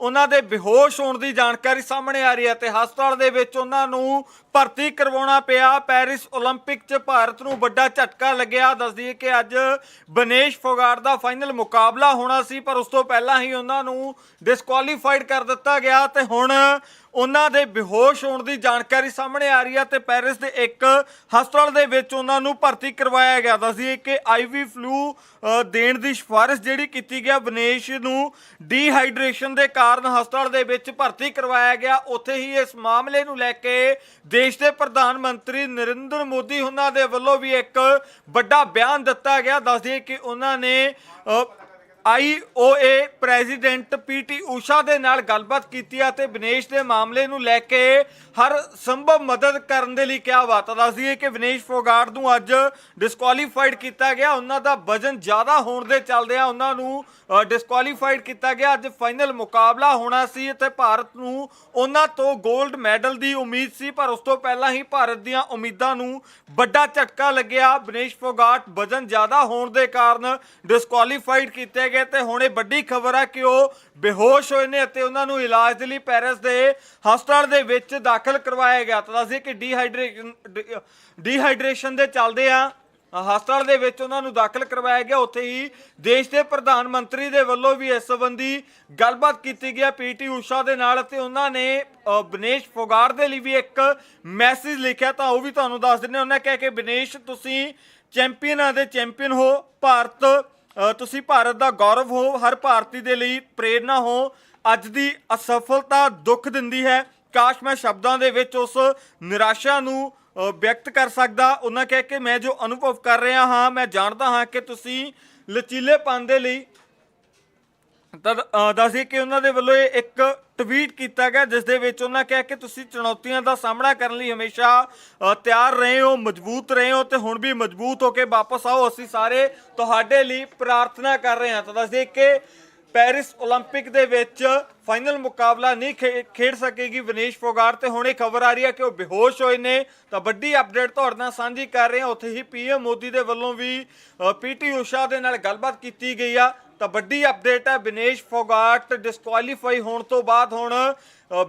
ਉਹਨਾਂ ਦੇ ਬੇਹੋਸ਼ ਹੋਣ ਦੀ ਜਾਣਕਾਰੀ ਸਾਹਮਣੇ ਆ ਰਹੀ ਹੈ ਤੇ ਹਸਪਤਾਲ ਦੇ ਵਿੱਚ ਉਹਨਾਂ ਨੂੰ ਭਰਤੀ ਕਰਵਾਉਣਾ ਪਿਆ ਪੈਰਿਸ 올림픽 'ਚ ਭਾਰਤ ਨੂੰ ਵੱਡਾ ਝਟਕਾ ਲੱਗਿਆ ਦੱਸਦੀ ਕਿ ਅੱਜ ਵਿਨੇਸ਼ ਫੋਗਾਟ ਦਾ ਫਾਈਨਲ ਮੁਕਾਬਲਾ ਹੋਣਾ ਸੀ ਪਰ ਉਸ ਤੋਂ ਪਹਿਲਾਂ ਹੀ ਉਹਨਾਂ ਨੂੰ ਡਿਸਕੁਆਲੀਫਾਈਡ ਕਰ ਦਿੱਤਾ ਗਿਆ ਤੇ ਹੁਣ ਉਹਨਾਂ ਦੇ ਬੇਹੋਸ਼ ਹੋਣ ਦੀ ਜਾਣਕਾਰੀ ਸਾਹਮਣੇ ਆ ਰਹੀ ਹੈ ਤੇ ਪੈਰਿਸ ਦੇ ਇੱਕ ਹਸਪਤਾਲ ਦੇ ਵਿੱਚ ਉਹਨਾਂ ਨੂੰ ਭਰਤੀ ਕਰਵਾਇਆ ਗਿਆ। ਦੱਸਦੀ ਕਿ ਆਈਵੀ ਫਲੂ ਦੇਣ ਦੀ ਸਿਫਾਰਿਸ਼ ਜਿਹੜੀ ਕੀਤੀ ਗਿਆ ਵਿਨੇਸ਼ ਨੂੰ ਡੀਹਾਈਡਰੇਸ਼ਨ ਦੇ ਕਾਰਨ ਹਸਪਤਾਲ ਦੇ ਵਿੱਚ ਭਰਤੀ ਕਰਵਾਇਆ ਗਿਆ। ਉੱਥੇ ਹੀ ਇਸ ਮਾਮਲੇ ਨੂੰ ਲੈ ਕੇ ਦੇਸ਼ ਦੇ ਪ੍ਰਧਾਨ ਮੰਤਰੀ ਨਰਿੰਦਰ ਮੋਦੀ ਉਹਨਾਂ ਦੇ ਵੱਲੋਂ ਵੀ ਇੱਕ ਵੱਡਾ ਬਿਆਨ ਦਿੱਤਾ ਗਿਆ। ਦੱਸਦੀ ਕਿ ਉਹਨਾਂ ਨੇ ਆਈਓਏ ਪ੍ਰੈਜ਼ੀਡੈਂਟ ਪੀਟੀ ਊਸ਼ਾ ਦੇ ਨਾਲ ਗੱਲਬਾਤ ਕੀਤੀ ਹੈ ਤੇ ਵਿਨੇਸ਼ ਦੇ ਮਾਮਲੇ ਨੂੰ ਲੈ ਕੇ ਹਰ ਸੰਭਵ ਮਦਦ ਕਰਨ ਦੇ ਲਈ ਕਿਹਾ ਵਾ ਤਾਂ ਹੈ ਕਿ ਵਿਨੇਸ਼ ਫੋਗਾਟ ਨੂੰ ਅੱਜ ਡਿਸਕੁਆਲੀਫਾਈਡ ਕੀਤਾ ਗਿਆ। ਉਹਨਾਂ ਦਾ ਵਜ਼ਨ ਜ਼ਿਆਦਾ ਹੋਣ ਦੇ ਚੱਲਦਿਆਂ ਉਹਨਾਂ ਨੂੰ ਡਿਸਕੁਆਲੀਫਾਈਡ ਕੀਤਾ ਗਿਆ। ਅੱਜ ਫਾਈਨਲ ਮੁਕਾਬਲਾ ਹੋਣਾ ਸੀ ਅਤੇ ਭਾਰਤ ਨੂੰ ਉਹਨਾਂ ਤੋਂ 골ਡ ਮੈਡਲ ਦੀ ਉਮੀਦ ਸੀ, ਪਰ ਉਸ ਤੋਂ ਪਹਿਲਾਂ ਹੀ ਭਾਰਤ ਦੀਆਂ ਉਮੀਦਾਂ ਨੂੰ ਵੱਡਾ ਝਟਕਾ ਲੱਗਿਆ। ਵਿਨੇਸ਼ ਫੋਗਾਟ ਵਜ਼ਨ ਜ਼ਿਆਦਾ ਹੋਣ ਦੇ ਕਾਰਨ ਡਿਸਕੁਆਲੀਫਾਈਡ ਕੀਤੇ ਗਏ ਤੇ ਹੁਣ ਇਹ ਵੱਡੀ ਖਬਰ ਹੈ ਕਿ ਉਹ ਬੇਹੋਸ਼ ਹੋਏ ਨੇ ਅਤੇ ਉਹਨਾਂ ਨੂੰ ਇਲਾਜ ਦੇ ਲਈ ਪੈਰਿਸ ਦੇ ਹਸਪਤਾਲ ਦੇ ਵਿੱਚ ਦਾਖਲ ਕਰਵਾਇਆ ਗਿਆ। ਤਾਂ ਦੱਸਦੇ ਕਿ ਡੀਹਾਈਡਰੇਸ਼ਨ ਡੀਹਾਈਡਰੇਸ਼ਨ ਦੇ ਚੱਲਦੇ ਆ ਹਸਪਤਾਲ ਦੇ ਵਿੱਚ ਉਹਨਾਂ ਨੂੰ ਦਾਖਲ ਕਰਵਾਇਆ ਗਿਆ। ਉੱਥੇ ਹੀ ਦੇਸ਼ ਦੇ ਪ੍ਰਧਾਨ ਮੰਤਰੀ ਦੇ ਵੱਲੋਂ ਵੀ ਇਸ ਸੰਬੰਧੀ ਗੱਲਬਾਤ ਕੀਤੀ ਗਿਆ ਪੀਟੀ ਊਸ਼ਾ ਦੇ ਨਾਲ ਤੇ ਉਹਨਾਂ ਨੇ ਅ, ਵਿਨੇਸ਼ ਦੇ ਲਈ ਵੀ ਇੱਕ ਮੈਸੇਜ ਲਿਖਿਆ। ਤਾਂ ਉਹ ਵੀ ਤੁਹਾਨੂੰ ਦੱਸ ਦਿੰਦੇ ਉਹਨਾਂ ਕਿਹਾ ਕਿ ਵਿਨੇਸ਼ ਤੁਸੀਂ ਚੈਂਪੀਅਨਾਂ ਦੇ ਚੈਂਪੀਅਨ ਹੋ। ਭਾਰਤ ਤੁਸੀਂ ਭਾਰਤ ਦਾ ਗੌਰਵ ਹੋ, ਹਰ ਭਾਰਤੀ ਦੇ ਲਈ ਪ੍ਰੇਰਣਾ ਹੋ। ਅੱਜ ਦੀ ਅਸਫਲਤਾ ਦੁੱਖ ਦਿੰਦੀ ਹੈ। ਕਾਸ਼ ਮੈਂ ਸ਼ਬਦਾਂ ਦੇ ਵਿੱਚ ਉਸ ਨਿਰਾਸ਼ਾ ਨੂੰ ਵਿਅਕਤ ਕਰ ਸਕਦਾ। ਉਹਨਾਂ ਕਹਿ ਕੇ ਮੈਂ ਜੋ ਅਨੁਭਵ ਕਰ ਰਿਹਾ ਹਾਂ, ਮੈਂ ਜਾਣਦਾ ਹਾਂ ਕਿ ਤੁਸੀਂ ਲਚੀਲੇਪਨ ਦੇ ਲਈ ਤਾਂ ਅ, ਦੱਸਦੇ ਕਿ ਉਹਨਾਂ ਦੇ ਵੱਲੋਂ ਇਹ ਇੱਕ ਟਵੀਟ ਕੀਤਾ ਗਿਆ ਜਿਸ ਦੇ ਵਿੱਚ ਉਹਨਾਂ ਕਿਹਾ ਕਿ ਤੁਸੀਂ ਚੁਣੌਤੀਆਂ ਦਾ ਸਾਹਮਣਾ ਕਰਨ ਲਈ ਹਮੇਸ਼ਾ ਅ, ਤਿਆਰ ਰਹੇ ਹੋ ਮਜ਼ਬੂਤ ਰਹੇ ਹੋ ਤੇ ਹੁਣ ਵੀ ਮਜ਼ਬੂਤ ਹੋ ਕੇ ਵਾਪਸ ਆਓ ਅਸੀਂ ਸਾਰੇ ਤੁਹਾਡੇ ਲਈ ਪ੍ਰਾਰਥਨਾ ਕਰ ਰਹੇ ਹਾਂ ਤਾਂ ਦੱਸਦੇ ਕਿ ਪੈਰਿਸ 올림픽 ਦੇ ਵਿੱਚ ਫਾਈਨਲ ਮੁਕਾਬਲਾ ਨਹੀਂ ਖੇ- ਖੇਡ ਸਕੇਗੀ ਵਿਨੇਸ਼ ਫੋਗਾਟ ਤੇ ਹੁਣ ਇਹ ਖਬਰ ਆ ਰਹੀ ਹੈ ਕਿ ਉਹ ਬੇਹੋਸ਼ ਹੋਏ ਨੇ ਤਾਂ ਵੱਡੀ ਅਪਡੇਟ ਤੁਹਾਡੇ ਨਾਲ ਸਾਂਝੀ ਕਰ ਰਹੇ ਹਾਂ ਉੱਥੇ ਹੀ ਪੀਐਮ ਮੋਦੀ ਦੇ ਵੱਲੋਂ ਵੀ ਪੀਟੀ ਊਸ਼ਾ ਦੇ ਨਾਲ ਗੱਲਬਾਤ ਕੀਤੀ ਗਈ ਆ ਤਾਂ ਵੱਡੀ ਅਪਡੇਟ ਹੈ। ਵਿਨੇਸ਼ ਫੋਗਾਟ ਡਿਸਕੁਆਲੀਫਾਈ ਹੋਣ ਤੋਂ ਬਾਅਦ ਹੁਣ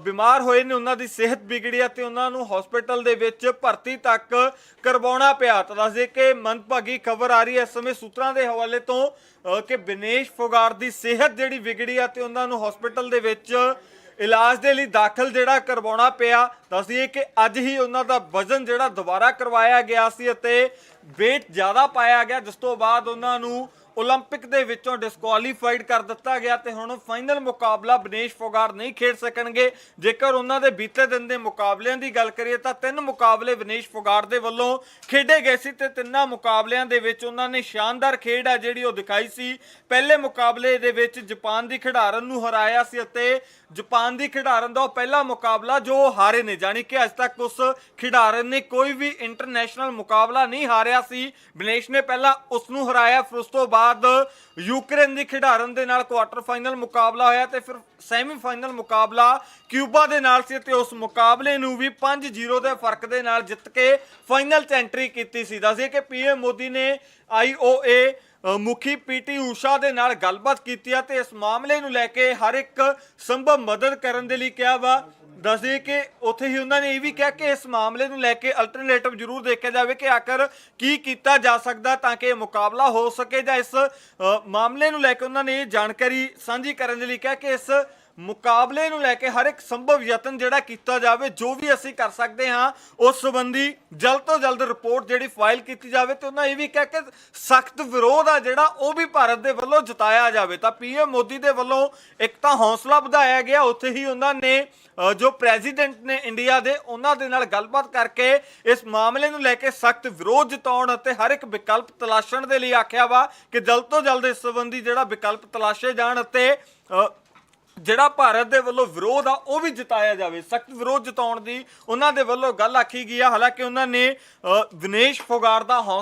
ਬਿਮਾਰ ਹੋਏ ਨੇ। ਉਹਨਾਂ ਦੀ ਸਿਹਤ ਵਿਗੜੀ ਹੈ ਤੇ ਉਹਨਾਂ ਨੂੰ ਹਸਪੀਟਲ ਦੇ ਵਿੱਚ ਭਰਤੀ ਤੱਕ ਕਰਵਾਉਣਾ ਪਿਆ। ਤਾਂ ਦੱਸਦੇ ਕਿ ਮੰਦਭਾਗੀ ਖਬਰ ਆ ਰਹੀ ਹੈ ਇਸ ਸਮੇਂ ਸੂਤਰਾਂ ਦੇ ਹਵਾਲੇ ਤੋਂ ਕਿ ਵਿਨੇਸ਼ ਫੋਗਾਟ ਦੀ ਸਿਹਤ ਜਿਹੜੀ ਵਿਗੜੀ ਹੈ ਤੇ ਉਹਨਾਂ ਨੂੰ ਹਸਪੀਟਲ ਦੇ ਵਿੱਚ ਇਲਾਜ ਦੇ ਲਈ ਦਾਖਲ ਜਿਹੜਾ ਕਰਵਾਉਣਾ ਪਿਆ। ਦੱਸਦੀਏ ਕਿ ਅੱਜ ਹੀ ਉਹਨਾਂ ਦਾ ਵਜ਼ਨ ਜਿਹੜਾ ਦੁਬਾਰਾ ਕਰਵਾਇਆ ਗਿਆ ਸੀ ਅਤੇ weight ਜ਼ਿਆਦਾ ਪਾਇਆ ਗਿਆ, ਜਿਸ ਤੋਂ ਬਾਅਦ ਉਹਨਾਂ ਨੂੰ 올림픽 ਦੇ ਵਿੱਚੋਂ ਡਿਸਕੁਆਲੀਫਾਈਡ ਕਰ ਦਿੱਤਾ ਗਿਆ ਤੇ ਹੁਣ ਫਾਈਨਲ ਮੁਕਾਬਲਾ ਬਨੇਸ਼ ਫੋਗਾਟ ਨਹੀਂ ਖੇਡ ਸਕਣਗੇ ਜੇਕਰ ਉਹਨਾਂ ਦੇ ਬੀਤੇ ਦਿਨ ਦੇ ਮੁਕਾਬਲਿਆਂ ਦੀ ਗੱਲ ਕਰੀਏ ਤਾਂ ਤਿੰਨ ਮੁਕਾਬਲੇ ਬਨੇਸ਼ ਫੋਗਾਟ ਦੇ ਵੱਲੋਂ ਖੇਡੇ ਗਏ ਸੀ ਤੇ ਤਿੰਨਾਂ ਮੁਕਾਬਲਿਆਂ ਦੇ ਵਿੱਚ ਉਹਨਾਂ ਨੇ ਸ਼ਾਨਦਾਰ ਖੇਡ ਆ ਜਿਹੜੀ ਉਹ ਦਿਖਾਈ ਸੀ ਪਹਿਲੇ ਮੁਕਾਬਲੇ ਦੇ ਵਿੱਚ ਜਾਪਾਨ ਦੀ ਖਿਡਾਰਨ ਨੂੰ ਹਰਾਇਆ ਸੀ ਅਤੇ ਜਾਪਾਨ ਦੀ ਖਿਡਾਰਨ ਦਾ ਉਹ ਪਹਿਲਾ ਮੁਕਾਬਲਾ ਜੋ ਉਹ ਹਾਰੇ ਨੇ ਜਾਣੀ ਕਿ ਅੱਜ ਤੱਕ ਉਸ ਖਿਡਾਰਨ ਨੇ ਕੋਈ ਵੀ ਇੰਟਰਨੈਸ਼ਨਲ ਮੁਕਾਬਲਾ ਨਹੀਂ ਹਾਰਿਆ ਸੀ ਬਨੇਸ਼ ਨੇ ਪਹਿਲਾਂ ਉਸ ਨੂੰ ਹਰਾਇਆ ਫਿਰ ਉਸ ਤੋਂ ਬਾਅਦ ਬਾਅਦ ਯੂਕਰੇਨ ਦੀ ਖਿਡਾਰਨ ਦੇ ਨਾਲ ਕੁਆਟਰ ਫਾਈਨਲ ਮੁਕਾਬਲਾ ਹੋਇਆ ਤੇ ਫਿਰ ਸੈਮੀਫਾਈਨਲ ਮੁਕਾਬਲਾ ਕਿਊਬਾ ਦੇ ਨਾਲ ਸੀ ਤੇ ਉਸ ਮੁਕਾਬਲੇ ਨੂੰ ਵੀ 5-0 ਦੇ ਫ਼ਰਕ ਦੇ ਨਾਲ ਜਿੱਤ ਕੇ ਫਾਈਨਲ 'ਚ ਐਂਟਰੀ ਕੀਤੀ ਸੀ ਦੱਸਿਏ ਕਿ ਪੀਐਮ ਮੋਦੀ ਨੇ ਆਈਓਏ ਅ, ਮੁਖੀ ਪੀਟੀ ਊਸ਼ਾ ਦੇ ਨਾਲ ਗੱਲਬਾਤ ਕੀਤੀ ਆ ਤੇ ਇਸ ਮਾਮਲੇ ਨੂੰ ਲੈ ਕੇ ਹਰ ਇੱਕ ਸੰਭਵ ਮਦਦ ਕਰਨ ਦੇ ਲਈ ਕਿਹਾ ਵਾ। ਦੱਸਦੇ ਕਿ ਉੱਥੇ ਹੀ ਉਹਨਾਂ ਨੇ ਇਹ ਵੀ ਕਿਹਾ ਕਿ ਇਸ ਮਾਮਲੇ ਨੂੰ ਲੈ ਕੇ ਅਲਟਰਨੇਟਿਵ ਜ਼ਰੂਰ ਦੇਖਿਆ ਜਾਵੇ ਕਿ ਆਖਰ ਕੀ ਕੀਤਾ ਜਾ ਸਕਦਾ ਤਾਂ ਕਿ ਇਹ ਮੁਕਾਬਲਾ ਹੋ ਸਕੇ ਜਾਂ ਇਸ ਮਾਮਲੇ ਨੂੰ ਲੈ ਕੇ ਉਹਨਾਂ ਨੇ ਇਹ ਜਾਣਕਾਰੀ ਸਾਂਝੀ ਕਰਨ ਦੇ ਲਈ ਕਿਹਾ ਕਿ ਇਸ ਮੁਕਾਬਲੇ ਨੂੰ ਲੈ ਕੇ ਹਰ ਇੱਕ ਸੰਭਵ ਯਤਨ ਜਿਹੜਾ ਕੀਤਾ ਜਾਵੇ, ਜੋ ਵੀ ਅਸੀਂ ਕਰ ਸਕਦੇ ਹਾਂ, ਉਸ ਸੰਬੰਧੀ ਜਲਦ ਤੋਂ ਜਲਦ ਰਿਪੋਰਟ ਜਿਹੜੀ ਫਾਈਲ ਕੀਤੀ ਜਾਵੇ ਤੇ ਉਹਨਾਂ ਇਹ ਵੀ ਕਿਹਾ ਕਿ ਸਖਤ ਵਿਰੋਧ ਆ ਜਿਹੜਾ ਉਹ ਵੀ ਭਾਰਤ ਦੇ ਵੱਲੋਂ ਜਤਾਇਆ ਜਾਵੇ। ਤਾਂ ਪੀਐਮ ਮੋਦੀ ਦੇ ਵੱਲੋਂ ਇੱਕ ਤਾਂ ਹੌਸਲਾ ਵਧਾਇਆ ਗਿਆ, ਉੱਥੇ ਹੀ ਉਹਨਾਂ ਨੇ ਜੋ ਪ੍ਰੈਜ਼ੀਡੈਂਟ ਨੇ ਇੰਡੀਆ ਦੇ, ਉਹਨਾਂ ਦੇ ਨਾਲ ਗੱਲਬਾਤ ਕਰਕੇ ਇਸ ਮਾਮਲੇ ਨੂੰ ਲੈ ਕੇ ਸਖਤ ਵਿਰੋਧ ਜਤਾਉਣ ਅਤੇ ਹਰ ਇੱਕ ਵਿਕਲਪ ਤਲਾਸ਼ਣ ਦੇ ਲਈ ਆਖਿਆ ਵਾ ਕਿ ਜਲਦ ਤੋਂ ਜਲਦ ਇਸ ਸੰਬੰਧੀ ਜਿਹੜਾ ਵਿਕਲਪ ਤਲਾਸ਼ੇ ਜਾਣ ਅਤੇ ਜਿਹੜਾ ਭਾਰਤ ਦੇ ਵੱਲੋਂ ਵਿਰੋਧ ਆ ਉਹ ਵੀ ਜਤਾਇਆ ਜਾਵੇ। ਸਖਤ ਵਿਰੋਧ ਜਤਾਉਣ ਦੀ ਉਹਨਾਂ ਦੇ ਵੱਲੋਂ ਗੱਲ ਆਖੀ ਗਈ ਆ। ਹਾਲਾਂਕਿ ਉਹਨਾਂ ਨੇ ਅ, ਵਿਨੇਸ਼ ਫੋਗਾਟ ਦਾ ਹੌਸਲਾ